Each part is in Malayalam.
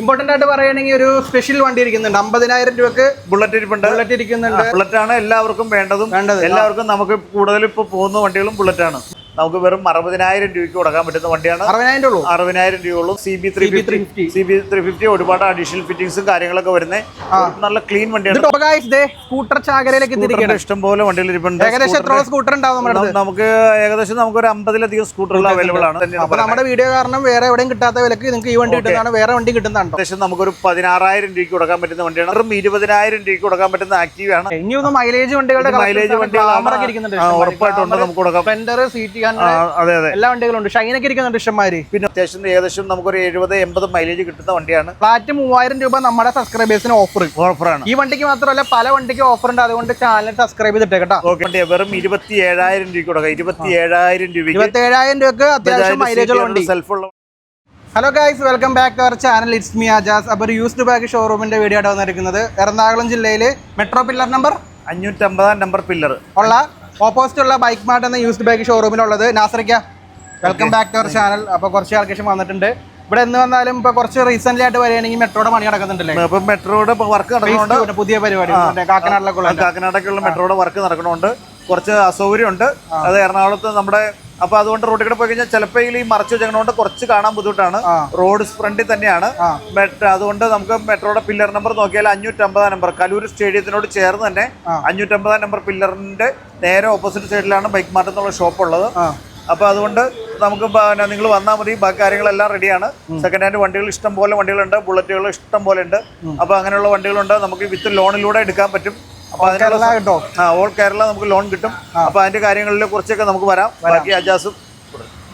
ഇമ്പോർട്ടന്റ് ആയിട്ട് പറയുകയാണെങ്കിൽ ഒരു സ്പെഷ്യൽ വണ്ടി ഇരിക്കുന്നുണ്ട്. അമ്പതിനായിരം രൂപക്ക് ബുള്ളറ്റ് ഇരിപ്പുണ്ട്. ബുള്ളറ്റ് ഇരിക്കുന്നുണ്ട്. ബുള്ളറ്റ് ആണ് എല്ലാവർക്കും വേണ്ടതും. വേണ്ടത്. എല്ലാവർക്കും നമുക്ക് കൂടുതൽ ഇപ്പൊ പോകുന്ന വണ്ടികളും ബുള്ളറ്റ് ആണ്. നമുക്ക് വെറും അറുപതിനായിരം രൂപയ്ക്ക് കൊടുക്കാൻ പറ്റുന്ന വണ്ടിയാണ്. അറുപതിനായിരം അറുപതിനായിരം രൂപയുള്ളൂ. C B three fifty 350. C B three fifty ഒരുപാട് അഡീഷണൽ ഫിറ്റിംഗ്സും കാര്യങ്ങളൊക്കെ വരുന്നത് നല്ല ക്ലീൻ വണ്ടിയാണ്. സ്കൂട്ടർ ചാകരയിലേക്ക് പോലെ വണ്ടികൾ ഇരിപ്പുണ്ട്. ഏകദേശം എത്ര സ്കൂട്ടർ ഉണ്ടാവും നമുക്ക് ഏകദേശം നമുക്ക് ഒരു അമ്പതിലധികം. സ്കൂട്ടറുകൾ അവൈലബിൾ ആണ് നമ്മുടെ വീഡിയോ കാരണം വേറെ എവിടെയും കിട്ടാത്ത വിലക്ക് നിങ്ങൾക്ക് ഈ വണ്ടി കിട്ടുന്നതാണ്. വേറെ വണ്ടി കിട്ടുന്നതാണ് ഏകദേശം നമുക്കൊരു പതിനാറായിരം രൂപയ്ക്ക് കൊടുക്കാൻ പറ്റുന്ന വണ്ടിയാണ്. വെറും ഇരുപതിനായിരം രൂപയ്ക്ക് കൊടുക്കാൻ പറ്റുന്ന ആക്റ്റീവ് ആണ്. ഇനി ഒന്ന് മൈലേജ് വണ്ടികളുടെ മൈലേജ് വണ്ടികൾ ഉറപ്പായിട്ടുണ്ട് നമുക്ക് കൊടുക്കാം. സീറ്റ് അതെ അതെ. എല്ലാ വണ്ടികളും ഉണ്ട്. ഷൈനൊക്കെ ഇരിക്കുന്നുണ്ട് ഇഷ്ടംമാര് പിന്നെ അത്യാവശ്യം ഏകദേശം നമുക്കൊരു എഴുപത് എൺപത് മൈലേജ് കിട്ടുന്ന വണ്ടിയാണ്. ഫ്ലാറ്റ് മൂവായിരം രൂപ നമ്മുടെ സബ്സ്ക്രൈബേഴ്സിന് ഓഫർ ഓഫറാണ് ഈ വണ്ടിക്ക് മാത്രമല്ല പല വണ്ടിക്ക് ഓഫർ ഉണ്ട്. അതുകൊണ്ട് ചാനൽ സബ്സ്ക്രൈബ് ചെയ്തിട്ട് കേട്ടോ. ഓക്കെ വണ്ടി വെറും ഇരുപത്തി ഏഴായിരം രൂപ കൊടുക്കാം ഇരുപത്തി ഏഴായിരം രൂപ ഇരുപത്തി ഏഴായിരം രൂപക്ക് അത്യാവശ്യം മൈലേജ് ഉള്ള വണ്ടി. സെൽഫുള്ള hello guys welcome back to our channel it's me Ajas അപ്പോൾ ഒരു യൂസ്ഡ് ബാഗ് ഷോറൂമിന്റെ വീഡിയോ ആയിട്ട് വന്നിരിക്കുന്നത്. എറണാകുളം ജില്ലയിൽ മെട്രോ പില്ലർ നമ്പർ അഞ്ഞൂറ്റമ്പതാം നമ്പർ പില്ലർ ഉള്ള ഓപ്പോസിറ്റ് ഉള്ള ബൈക്ക് മാർട്ട് എന്ന യൂസ്ഡ് ബൈക്ക് ഷോറൂമിലുള്ളത് നാസറിക്ക welcome back to our channel അപ്പോൾ കുറച്ച് ആൾക്കാർ വന്നിട്ടുണ്ട്. ഇവിടെ എന്ന് വന്നാലും ഇപ്പൊ കുറച്ച് റീസെന്റ് ആയിട്ട് വരികയാണെങ്കിൽ മെട്രോയുടെ പണി നടക്കുന്നുണ്ടല്ലേ? ഇപ്പൊ മെട്രോയുടെ വർക്ക് നടക്കുന്നുണ്ട്. പുതിയ പരിപാടി. കാക്കനാടിലൊക്കെ ഉള്ള കാക്കനാടൊക്കെയുള്ള മെട്രോയുടെ വർക്ക് നടക്കുന്നുണ്ട് കുറച്ച് അസൗകര്യമുണ്ട്. അത് എറണാകുളത്ത് നമ്മുടെ അപ്പൊ അതുകൊണ്ട് റോഡിൽ കൂടെ പോയി കഴിഞ്ഞാൽ ചിലപ്പോൾ ഈ മറച്ചു വെച്ചതുകൊണ്ട് കുറച്ച് കാണാൻ ബുദ്ധിമുട്ടാണ്. റോഡ് ഫ്രണ്ടിൽ തന്നെയാണ്. മെട്രോ അതുകൊണ്ട് നമുക്ക് മെട്രോയുടെ പില്ലർ നമ്പർ നോക്കിയാൽ അഞ്ഞൂറ്റമ്പതാം നമ്പർ. കലൂർ സ്റ്റേഡിയത്തിനോട് ചേർന്ന് തന്നെ. അഞ്ഞൂറ്റമ്പതാം നമ്പർ പില്ലറിന്റെ നേരെ ഓപ്പോസിറ്റ് സൈഡിലാണ് ബൈക്ക് മാർട്ട് എന്നുള്ള ഷോപ്പ് ഉള്ളത് അപ്പൊ അതുകൊണ്ട് നമുക്ക് നിങ്ങൾ വന്നാൽ മതി. ബാക്കി കാര്യങ്ങളെല്ലാം റെഡിയാണ് സെക്കൻഡ് ഹാൻഡ് വണ്ടികൾ ഇഷ്ടം പോലെ വണ്ടികളുണ്ട്. ബുള്ളറ്റുകൾ ഇഷ്ടം പോലെ ഉണ്ട്. അപ്പൊ അങ്ങനെയുള്ള വണ്ടികളുണ്ട്. നമുക്ക് വിത്ത് ലോണിലൂടെ എടുക്കാൻ പറ്റും. അപ്പൊ അതിനുള്ള ആ ഓൾ കേരള നമുക്ക് ലോൺ കിട്ടും. അപ്പൊ അതിന്റെ കാര്യങ്ങളിലെ കുറിച്ചൊക്കെ നമുക്ക് വരാം. ബാക്കി അജാസും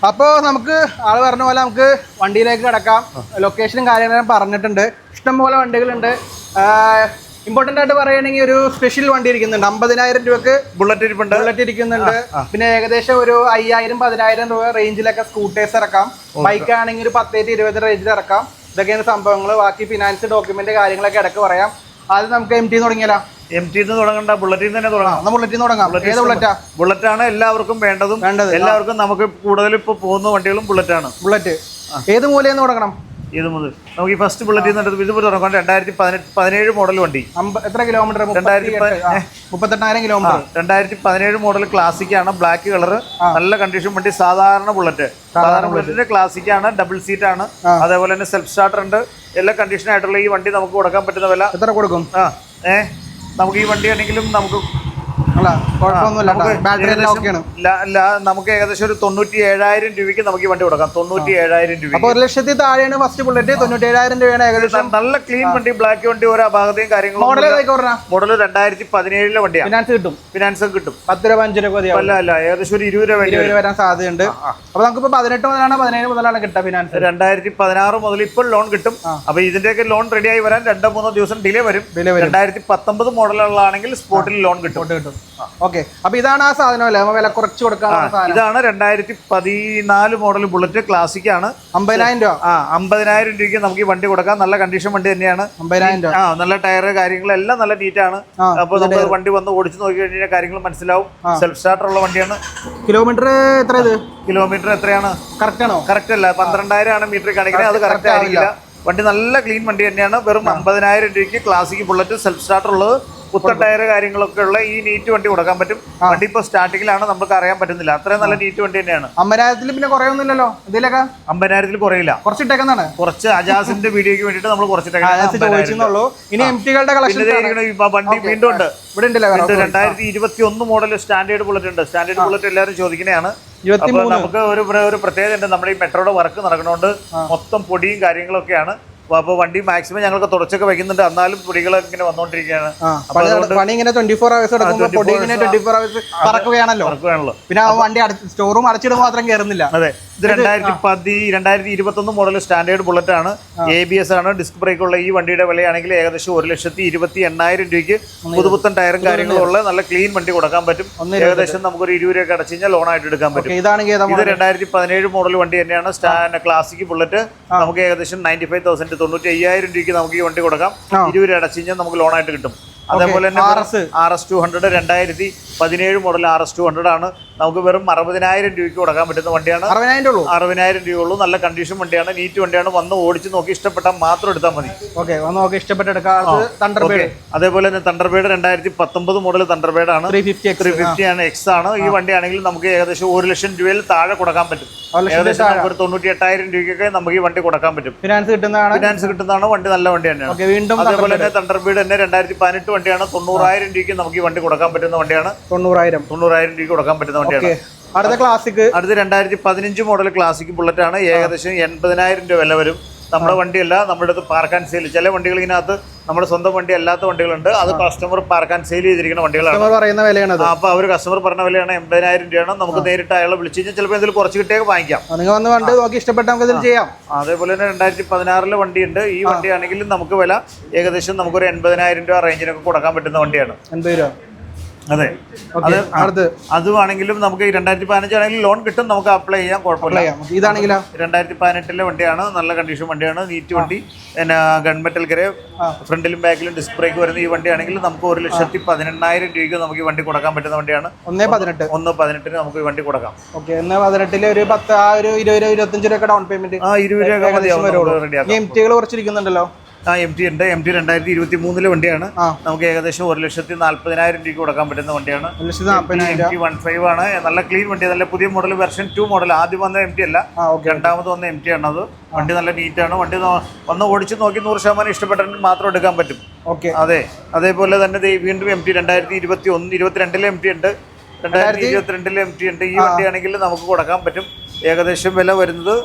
അപ്പോൾ നമുക്ക് ആൾ പറഞ്ഞ പോലെ നമുക്ക് വണ്ടിയിലേക്ക് കിടക്കാം. ലൊക്കേഷനും കാര്യങ്ങളും പറഞ്ഞിട്ടുണ്ട്. ഇഷ്ടംപോലെ വണ്ടികളുണ്ട്. ഇമ്പോർട്ടന്റ് ആയിട്ട് പറയുകയാണെങ്കിൽ ഒരു സ്പെഷ്യൽ വണ്ടി ഇരിക്കുന്നുണ്ട്. അമ്പതിനായിരം രൂപക്ക് ബുള്ളറ്റ് ഇരിപ്പുണ്ട്. ബുള്ളറ്റ് ഇരിക്കുന്നുണ്ട്. പിന്നെ ഏകദേശം ഒരു അയ്യായിരം പതിനായിരം രൂപ റേഞ്ചിലൊക്കെ സ്കൂട്ടേഴ്സ് ഇറക്കാം. ബൈക്ക് ആണെങ്കിൽ ഒരു പത്തേറ്റ് ഇരുപത് റേഞ്ചിൽ ഇറക്കാം. ഇതൊക്കെയാണ് സംഭവങ്ങൾ ബാക്കി ഫിനാൻസ് ഡോക്യുമെന്റ് കാര്യങ്ങളൊക്കെ ഇടയ്ക്ക് പറയാം. ആദ്യം നമുക്ക് എം ടി തുടങ്ങിയാലോ? എം ടി തുടങ്ങണ്ട ബുള്ളറ്റിൽ തന്നെ തുടങ്ങാം ബുള്ളറ്റിൽ തുടങ്ങാം. ഏത് ബുള്ളറ്റാ ബുള്ളറ്റ് ആണ് എല്ലാവർക്കും വേണ്ടതും. വേണ്ടത്, എല്ലാവർക്കും നമുക്ക് കൂടുതൽ ഇപ്പൊ പോകുന്ന വണ്ടികളും ബുള്ളറ്റ് ആണ്. ബുള്ളറ്റ് ഏത് മൂലയെന്ന് തുടങ്ങണം? ഇത് മുതൽ നമുക്ക് ഈ ഫസ്റ്റ് ബുള്ളറ്റിൽ നിന്ന് ഇത് തുടങ്ങാം. രണ്ടായിരത്തി പതിനെട്ട് പതിനേഴ് മോഡൽ വണ്ടി. എത്ര കിലോമീറ്റർ മുപ്പത്തെട്ടായിരം കിലോമീറ്റർ രണ്ടായിരത്തി പതിനേഴ് മോഡൽ ക്ലാസിക് ആണ്. ബ്ലാക്ക് കളർ നല്ല കണ്ടീഷൻ വണ്ടി. സാധാരണ ബുള്ളറ്റ് സാധാരണ ബുള്ളറ്റിന്റെ ക്ലാസിക് ആണ്. ഡബിൾ സീറ്റ് ആണ്. അതേപോലെ തന്നെ സെൽഫ് സ്റ്റാർട്ടർ ഉണ്ട്. എല്ലാ കണ്ടീഷൻ ആയിട്ടുള്ള ഈ വണ്ടി നമുക്ക് കൊടുക്കാൻ പറ്റുന്ന വില എത്ര കൊടുക്കും? ആ. ഏ? നമുക്ക് ഈ വണ്ടി ആണെങ്കിലും നമുക്ക് കുഴപ്പമൊന്നുമില്ല നമുക്ക് ബാറ്ററി എല്ലാം ഏകദേശം ഓക്കെയാണ്. നമുക്ക് ഒരു തൊണ്ണൂറ്റി ഏഴായിരം രൂപയ്ക്ക് നമുക്ക് ഈ വണ്ടി കൊടുക്കാം. തൊണ്ണൂറ്റി ഏഴായിരം രൂപ അപ്പൊ ഒരു ലക്ഷത്തി താഴെയാണ് ഫസ്റ്റ് ബുള്ളറ്റ് തൊണ്ണൂറ്റി ഏഴായിരം രൂപയാണ് ഏകദേശം. നല്ല ക്ലീൻ വണ്ടി ബ്ലാക്ക് വണ്ടി ഒരു അപാകതയും കാര്യങ്ങളും മോഡൽ രണ്ടായിരത്തി പതിനേഴിലെ വണ്ടിയാണ്. ഫിനാൻസ് കിട്ടും. ഫിനാൻസും കിട്ടും. പത്ത് രൂപ അഞ്ച് രൂപ അല്ല അല്ല ഏകദേശം ഒരു ഇരുപത് രൂപ വേണ്ടി വരാൻ സാധ്യതയുണ്ട്. അപ്പൊ നമുക്കിപ്പോ പതിനെട്ട് മുതലാണ് പതിനേഴ് മുതലാണ് കിട്ടുക ഫിനാൻസ് രണ്ടായിരത്തി പതിനാറ് മുതൽ ഇപ്പോൾ ലോൺ കിട്ടും. അപ്പൊ ഇതിന്റെയൊക്കെ ലോൺ റെഡി ആയി വരാൻ രണ്ടോ മൂന്നോ ദിവസം ഡിലേ വരും. രണ്ടായിരത്തി പത്തൊമ്പത് മോഡലുകളാണെങ്കിൽ സ്പോട്ടിൽ ലോൺ കിട്ടും. കിട്ടും. ഓക്കെ. അപ്പൊ ഇതാണ് ആ സാധനം അല്ലേ? നമ്മൾ വില കുറച്ച് കൊടുക്കാൻ ഇതാണ് രണ്ടായിരത്തി പതിനാല് മോഡൽ ബുള്ളറ്റ് ക്ലാസിക് ആണ്. അമ്പതിനായിരം രൂപ. ആ അമ്പതിനായിരം രൂപയ്ക്ക് നമുക്ക് ഈ വണ്ടി കൊടുക്കാം. നല്ല കണ്ടീഷൻ വണ്ടി തന്നെയാണ്. അമ്പതിനായിരം രൂപ. ആ നല്ല ടയർ കാര്യങ്ങളെല്ലാം നല്ല നീറ്റ് ആണ്. അപ്പൊ നമ്മൾ വണ്ടി വന്ന് ഓടിച്ചു നോക്കി കഴിഞ്ഞാൽ കാര്യങ്ങൾ മനസ്സിലാവും. സെൽഫ് സ്റ്റാർട്ടർ ഉള്ള വണ്ടിയാണ്. കിലോമീറ്റർ എത്ര ഇത്? കിലോമീറ്റർ എത്രയാണ്? കറക്റ്റ് ആണോ? കറക്റ്റ് അല്ല. പന്ത്രണ്ടായിരം ആണ് മീറ്റർ കാണിക്കുന്നത്. അത് കറക്റ്റ് ആയിരിക്കില്ല. വണ്ടി നല്ല ക്ലീൻ വണ്ടി തന്നെയാണ്. വെറും അമ്പതിനായിരം രൂപയ്ക്ക് ക്ലാസിക് ബുള്ളറ്റ് സെൽഫ് സ്റ്റാർട്ടർ ഉള്ളത്. പുത്തൻ ടയർ കാര്യങ്ങളൊക്കെ ഉള്ള ഈ നീറ്റ് വണ്ടി കൊടുക്കാൻ പറ്റും. വണ്ടി ഇപ്പൊ സ്റ്റാർട്ടിങ്ങിലാണ് നമുക്ക് അറിയാൻ പറ്റുന്നില്ല. അത്രയും നല്ല നീറ്റ് വണ്ടി തന്നെയാണ്. അമ്പതിനായിരത്തിൽ പിന്നെ കുറയൊന്നുമില്ലല്ലോ? ഇതിലൊക്കെ? അമ്പതിനായിരത്തിൽ കുറയില്ല. കുറച്ചിട്ടേക്കുന്നതാണ്? കുറച്ച് അജാസിന്റെ വീഡിയോക്ക് വേണ്ടിട്ട് നമ്മൾ കുറച്ചിട്ടൊക്കെ ചോദിച്ചെന്നുള്ളൂ ഇനി എം ടികളുടെ കളക്ഷൻ വണ്ടി വീണ്ടും ഉണ്ട്. ഇവിടെ രണ്ടായിരത്തി ഇരുപത്തി ഒന്ന് മോഡൽ സ്റ്റാൻഡേർഡ് ബുള്ളറ്റ് ഉണ്ട്. സ്റ്റാൻഡേർഡ് ബുള്ളറ്റ് എല്ലാവരും ചോദിക്കുന്നതാണ്. നമുക്ക് ഒരു ഒരു പ്രത്യേകത ഉണ്ട്. നമ്മുടെ ഈ മെട്രോയുടെ വർക്ക് നടക്കണോണ്ട് മൊത്തം പൊടിയും കാര്യങ്ങളൊക്കെ ആണ് അപ്പൊ വണ്ടി മാക്സിമം ഞങ്ങൾക്ക് തുടച്ചൊക്കെ വയ്ക്കുന്നുണ്ട് എന്നാലും പൊടികൾ ഇങ്ങനെ വന്നുകൊണ്ടിരിക്കുകയാണ് പണി ഇങ്ങനെ ട്വന്റി ഫോർ അവേഴ്സ് എടുക്കുമ്പോൾ പൊടി ഇങ്ങനെ ട്വന്റി ഫോർ അവേഴ്സ് പറക്കുകയാണല്ലോ. പിന്നെ ആ വണ്ടി സ്റ്റോറൂം അടച്ചിടുമ്പോൾ മാത്രം കയറുന്നില്ല അതെ ഇത് രണ്ടായിരത്തി പതി രണ്ടായിരത്തി ഇരുപത്തി ഒന്ന് മോഡൽ സ്റ്റാൻഡേർഡ് ബുള്ളറ്റ് ആണ് എ ബി എസ് ആണ്. ഡിസ്ക് ബ്രേക്ക് ഉള്ള ഈ വണ്ടിയുടെ വിലയാണെങ്കിൽ ഏകദേശം ഒരു ലക്ഷത്തി ഇരുപത്തി എണ്ണായിരം രൂപയ്ക്ക് പുതുപുത്തൻ ടയറും കാര്യങ്ങളും ഉള്ള നല്ല ക്ലീൻ വണ്ടി കൊടുക്കാൻ പറ്റും. ഏകദേശം നമുക്ക് ഒരു ഇരുപത് രൂപ അടച്ചു കഴിഞ്ഞാൽ ലോൺ ആയിട്ട് എടുക്കാൻ പറ്റും. ഇത് രണ്ടായിരത്തി പതിനേഴ് മോഡൽ വണ്ടി തന്നെയാണ്. ക്ലാസിക് ബുള്ളറ്റ് നമുക്ക് ഏകദേശം നയന്റി ഫൈവ് തൗസൻഡ് തൊണ്ണൂറ്റി അയ്യായിരം രൂപയ്ക്ക് നമുക്ക് ഈ വണ്ടി കൊടുക്കാം. ഇരുപത് രൂപ അടച്ചു കഴിഞ്ഞാൽ നമുക്ക് ലോണായിട്ട് കിട്ടും അതേപോലെ തന്നെ. ആർ എസ് ടു ഹൺഡ്രഡ് രണ്ടായിരത്തി പതിനേഴ് model R S two hundred ആണ് നമുക്ക് വെറും അറുപതിനായിരം രൂപയ്ക്ക് കൊടുക്കാൻ പറ്റുന്ന വണ്ടിയാണ്. അറുപതിനായിരം ഉള്ളൂ അറുപതിനായിരം രൂപ ഉള്ളൂ നല്ല കണ്ടീഷൻ വണ്ടിയാണ്. നീറ്റ് വണ്ടിയാണ്. വന്ന് ഓടിച്ച് നോക്കി ഇഷ്ടപ്പെട്ടാൽ മാത്രം എടുത്താൽ മതി. ഓക്കെ വന്ന് നോക്കി ഇഷ്ടപ്പെട്ടെടുക്കാം അത് അതേപോലെ തന്നെ തണ്ടർബേഡ് രണ്ടായിരത്തി പത്തൊമ്പത് മോഡൽ തണ്ടർബേഡ് ആണ് ത്രീ ഫിഫ്റ്റി ത്രീ ഫിഫ്റ്റി ആണ് എക്സ് ആണ്. ഈ വണ്ടിയാണെങ്കിൽ നമുക്ക് ഏകദേശം ഒരു ലക്ഷം രൂപയിൽ താഴെ കൊടുക്കാൻ പറ്റും. ഏകദേശം നമുക്ക് ഒരു തൊണ്ണൂറ്റി എട്ടായിരം രൂപയ്ക്കൊക്കെ നമുക്ക് ഈ വണ്ടി കൊടുക്കാൻ പറ്റും. ഫിനാൻസ് കിട്ടുന്നതാണ്. ഫിനാൻസ് കിട്ടുന്നതാണ്. വണ്ടി നല്ല വണ്ടി തന്നെയാണ്. വീണ്ടും അതേപോലെ തന്നെ തണ്ടർബീഡ് തന്നെ രണ്ടായിരത്തി പതിനെട്ട് വണ്ടിയാണ്. തൊണ്ണൂറായിരം രൂപയ്ക്ക് നമുക്ക് ഈ വണ്ടി കൊടുക്കാൻ പറ്റുന്ന വണ്ടിയാണ്. തൊണ്ണൂറായിരം. തൊണ്ണൂറായിരം രൂപയ്ക്ക് കൊടുക്കാൻ പറ്റുന്ന വണ്ടിയാണ് അടുത്ത ക്ലാസിക് അടുത്ത രണ്ടായിരത്തി പതിനഞ്ച് മോഡൽ ക്ലാസിക് ബുള്ളറ്റ് ആണ് ഏകദേശം എൺപതിനായിരം രൂപ വില വരും. നമ്മുടെ വണ്ടിയല്ല നമ്മുടെ അടുത്ത് പാർക്ക് ആൻഡ് സെയിൽ ചില വണ്ടികൾ ഇതിനകത്ത് നമ്മുടെ സ്വന്തം വണ്ടി അല്ലാത്ത വണ്ടികളുണ്ട്. അത് കസ്റ്റമർ പാർക്ക് ആൻഡ് സെയിൽ ചെയ്തിരിക്കുന്ന വണ്ടികളാണ്. പറയുന്ന വിലയാണ് ആ, അപ്പൊ അവർ കസ്റ്റമർ പറഞ്ഞ വിലയാണ് എൺപതിനായിരം രൂപയാണ്. നമുക്ക് നേരിട്ട് അയാളെ വിളിച്ചു കഴിഞ്ഞാൽ ചിലപ്പോൾ ഇതിൽ കുറച്ച് കിട്ടിയൊക്കെ വാങ്ങിക്കാം. നിങ്ങൾ വന്ന് വണ്ടി നോക്കി ഇഷ്ടപ്പെട്ട നമുക്ക് ചെയ്യാം. അതേപോലെ തന്നെ രണ്ടായിരത്തി പതിനാറിലെ വണ്ടിയുണ്ട്. ഈ വണ്ടിയാണെങ്കിലും നമുക്ക് വില ഏകദേശം നമുക്കൊരു എൺപതിനായിരം രൂപ റേഞ്ചിനൊക്കെ കൊടുക്കാൻ പറ്റുന്ന വണ്ടിയാണ്. എൺപത് രൂപ. അതെ. അത് അത് അതുവാണെങ്കിലും നമുക്ക് രണ്ടായിരത്തി പതിനഞ്ചാണെങ്കിലും ലോൺ കിട്ടും നമുക്ക് അപ്ലൈ ചെയ്യാം കുഴപ്പമില്ല. ഇതാണെങ്കിലോ? രണ്ടായിരത്തി പതിനെട്ടിലെ വണ്ടിയാണ് നല്ല കണ്ടീഷൻ വണ്ടിയാണ് നീറ്റ് വണ്ടി. പിന്നെ ഗൺമെറ്റൽ ഗ്രേ ഫ്രണ്ടിലും ബാക്കിലും ഡിസ്ക് ബ്രേക്ക് വരുന്ന ഈ വണ്ടിയാണെങ്കിൽ നമുക്ക് ഒരു ലക്ഷത്തി പതിനെണ്ണായിരം രൂപയ്ക്ക് നമുക്ക് ഈ വണ്ടി കൊടുക്കാൻ പറ്റുന്ന വണ്ടിയാണ്. ഒന്നേ പതിനെട്ട്. ഒന്ന് പതിനെട്ടിന് നമുക്ക് ഈ വണ്ടി കൊടുക്കാം. ഓക്കെ ഒന്ന് പതിനെട്ടിൽ ഒരു പത്ത് ആ ഒരു ഇരുപത് ഇരുപത്തഞ്ച് രൂപ ഡൗൺ പേയ്മെന്റ് ആ ഇരുപത് രൂപ മതിയാവും റെഡിയാക്കാം കുറച്ചിരിക്കുന്നുണ്ടല്ലോ. ആ എം ടി ഉണ്ട്. എം ടി രണ്ടായിരത്തി ഇരുപത്തി മൂന്നിലെ വണ്ടിയാണ് നമുക്ക് ഏകദേശം ഒരു ലക്ഷത്തി നാല്പതിനായിരം രൂപയ്ക്ക് കൊടുക്കാൻ പറ്റുന്ന വണ്ടിയാണ്. എം ടി വൺ ഫൈവ് ആണ്. നല്ല ക്ലീൻ വണ്ടി നല്ല പുതിയ മോഡൽ വെർഷൻ ടു മോഡൽ ആദ്യം വന്ന എം ടി അല്ല. രണ്ടാമത് വന്ന എം ടി ആണ് അത്. വണ്ടി നല്ല നീറ്റ് ആണ്. വണ്ടി ഒന്ന് വന്ന് ഓടിച്ച് നോക്കി നൂറ് ശതമാനം ഇഷ്ടപ്പെട്ടെങ്കിൽ മാത്രം എടുക്കാൻ പറ്റും. ഓക്കെ അതെ. അതേപോലെ തന്നെ വീണ്ടും എം ടി രണ്ടായിരത്തി ഇരുപത്തി ഒന്ന് ഇരുപത്തിരണ്ടിലെ എം ടി ഉണ്ട്. രണ്ടായിരത്തി ഇരുപത്തിരണ്ടിലെ എം ടി ഉണ്ട്. ഈ വണ്ടിയാണെങ്കിൽ നമുക്ക് കൊടുക്കാൻ പറ്റും. ഏകദേശം വില വരുന്നത്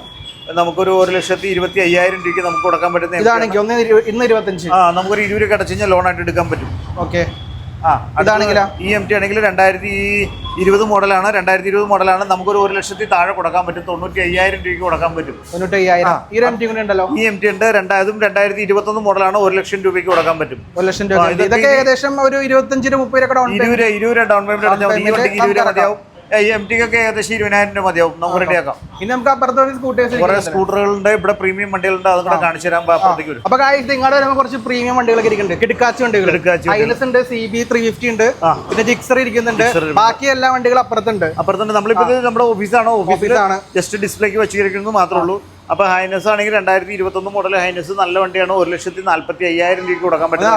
നമുക്കൊരു ഒരു ലക്ഷത്തി ഇരുപത്തി അയ്യായിരം രൂപയ്ക്ക് നമുക്ക് കൊടുക്കാൻ പറ്റുന്ന. ഇതാണെങ്കിൽ ഒന്ന് ഇന്ന് ഇരുപത്തഞ്ച്. ആ നമുക്കൊരു ഇരുപത് രൂപ അടച്ചു കഴിഞ്ഞാൽ ലോണായിട്ട് എടുക്കാൻ പറ്റും. ഓക്കെ. ആ അതാണെങ്കിൽ ഈ എം ടി ആണെങ്കിൽ രണ്ടായിരത്തി ഇരുപത് മോഡലാണ്. രണ്ടായിരത്തി ഇരുപത് മോഡലാണ്. നമുക്കൊരു ഒരു ലക്ഷത്തി താഴെ കൊടുക്കാൻ പറ്റും. തൊണ്ണൂറ്റി അയ്യായിരം രൂപയ്ക്ക് കൊടുക്കാൻ പറ്റും. തൊണ്ണൂറ്റി അയ്യായിരം ഉണ്ടല്ലോ. ഈ എം ടി ഉണ്ട്. രണ്ടായതും രണ്ടായിരത്തി ഇരുപത്തൊന്ന് മോഡലാണ്. ഒരു ലക്ഷം രൂപയ്ക്ക് കൊടുക്കാൻ പറ്റും. ഒരു ലക്ഷം രൂപ ഇതൊക്കെ ഏകദേശം ഒരു ഇരുപത്തഞ്ചിന് മുപ്പത് ഇരുപത് രൂപ ഇരുപത് ഡൗൺ പേയ്മെന്റ് അടഞ്ഞാൽ മതിയാവും. എം ടിക്കൊക്കെ ഏകദേശം ഇരുപതിനായിരം രൂപ മതിയാവും. നമുക്ക് റെഡിയാക്കാം ഇനി നമുക്ക് അപ്പുറത്തെ സ്കൂട്ടേഴ്സ് കുറെ സ്കൂട്ടറുകളുണ്ട് ഇവിടെ പ്രീമിയം വണ്ടികളുണ്ട് അതും കൂടെ കാണിച്ചു തരാൻ അപ്പൊ അപ്പുറത്തേക്ക് വരും. അപ്പൊ നിങ്ങളുടെ വരുമ്പോൾ കുറച്ച് പ്രീമിയം വണ്ടികളൊക്കെ ഇരിക്കുന്നുണ്ട്. കിടക്കാച്ചി വണ്ടികൾ. കിടുക്കാച്ചി ഉണ്ട് സി ബി ത്രീ ഫിഫ്റ്റി ഉണ്ട്. പിന്നെ ജിക്സർ ഇരിക്കുന്നുണ്ട്. ബാക്കി എല്ലാ വണ്ടികളും അപ്പുറത്തുണ്ട്. അപ്പുറത്തുണ്ട്. നമ്മളിപ്പോ നമ്മുടെ ഓഫീസാണ് ഓഫീസിൽ ഓഫീസാണ് ജസ്റ്റ് ഡിസ്പ്ലേക്ക് വെച്ചിരിക്കുന്നത് മാത്രമേ ഉള്ളൂ. അപ്പൊ ഹൈനസ് ആണെങ്കിൽ രണ്ടായിരത്തി ഇരുപത്തൊന്ന് മോഡൽ ഹൈനസ് നല്ല വണ്ടിയാണ്. ഒരു ലക്ഷത്തി നാല്പത്തി അയ്യായിരം രൂപയ്ക്ക് കൊടുക്കാൻ പറ്റും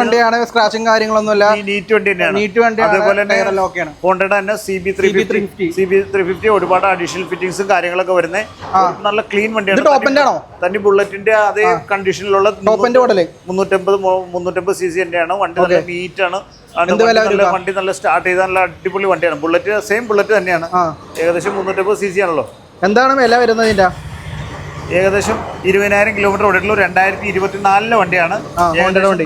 വണ്ടിയാണ്. സ്ക്രാച്ചും കാര്യങ്ങളൊന്നുമില്ല. ഈ നീറ്റ് വണ്ടി തന്നെയാണ്. അതേപോലെ തന്നെ ഹോണ്ടയുടെ തന്നെ C B three fifty 350. C B three fifty ഒരുപാട് അഡീഷണൽ ഫിറ്റിംഗ്സും കാര്യങ്ങളൊക്കെ വരുന്നത് നല്ല ക്ലീൻ വണ്ടിയാണ്. തന്നെ ബുള്ളറ്റിന്റെ അതേ കണ്ടീഷനിലുള്ള മുന്നൂറ്റമ്പത് മുന്നൂറ്റമ്പത് സി സി തന്നെയാണ്. വണ്ടി നല്ല നീറ്റ് ആണ്. വണ്ടി നല്ല സ്റ്റാർട്ട് ചെയ്താൽ നല്ല അടിപൊളി വണ്ടിയാണ്. ബുള്ളറ്റ് സെയിം ബുള്ളറ്റ് തന്നെയാണ്. ഏകദേശം മുന്നൂറ്റമ്പത് സി സി ആണല്ലോ. എന്താണ് വില വരുന്നത് ഇതിന്റെ? ഏകദേശം ഇരുപതിനായിരം കിലോമീറ്റർ ഓടിയിട്ടുള്ള രണ്ടായിരത്തി ഇരുപത്തിനാലിലെ വണ്ടിയാണ്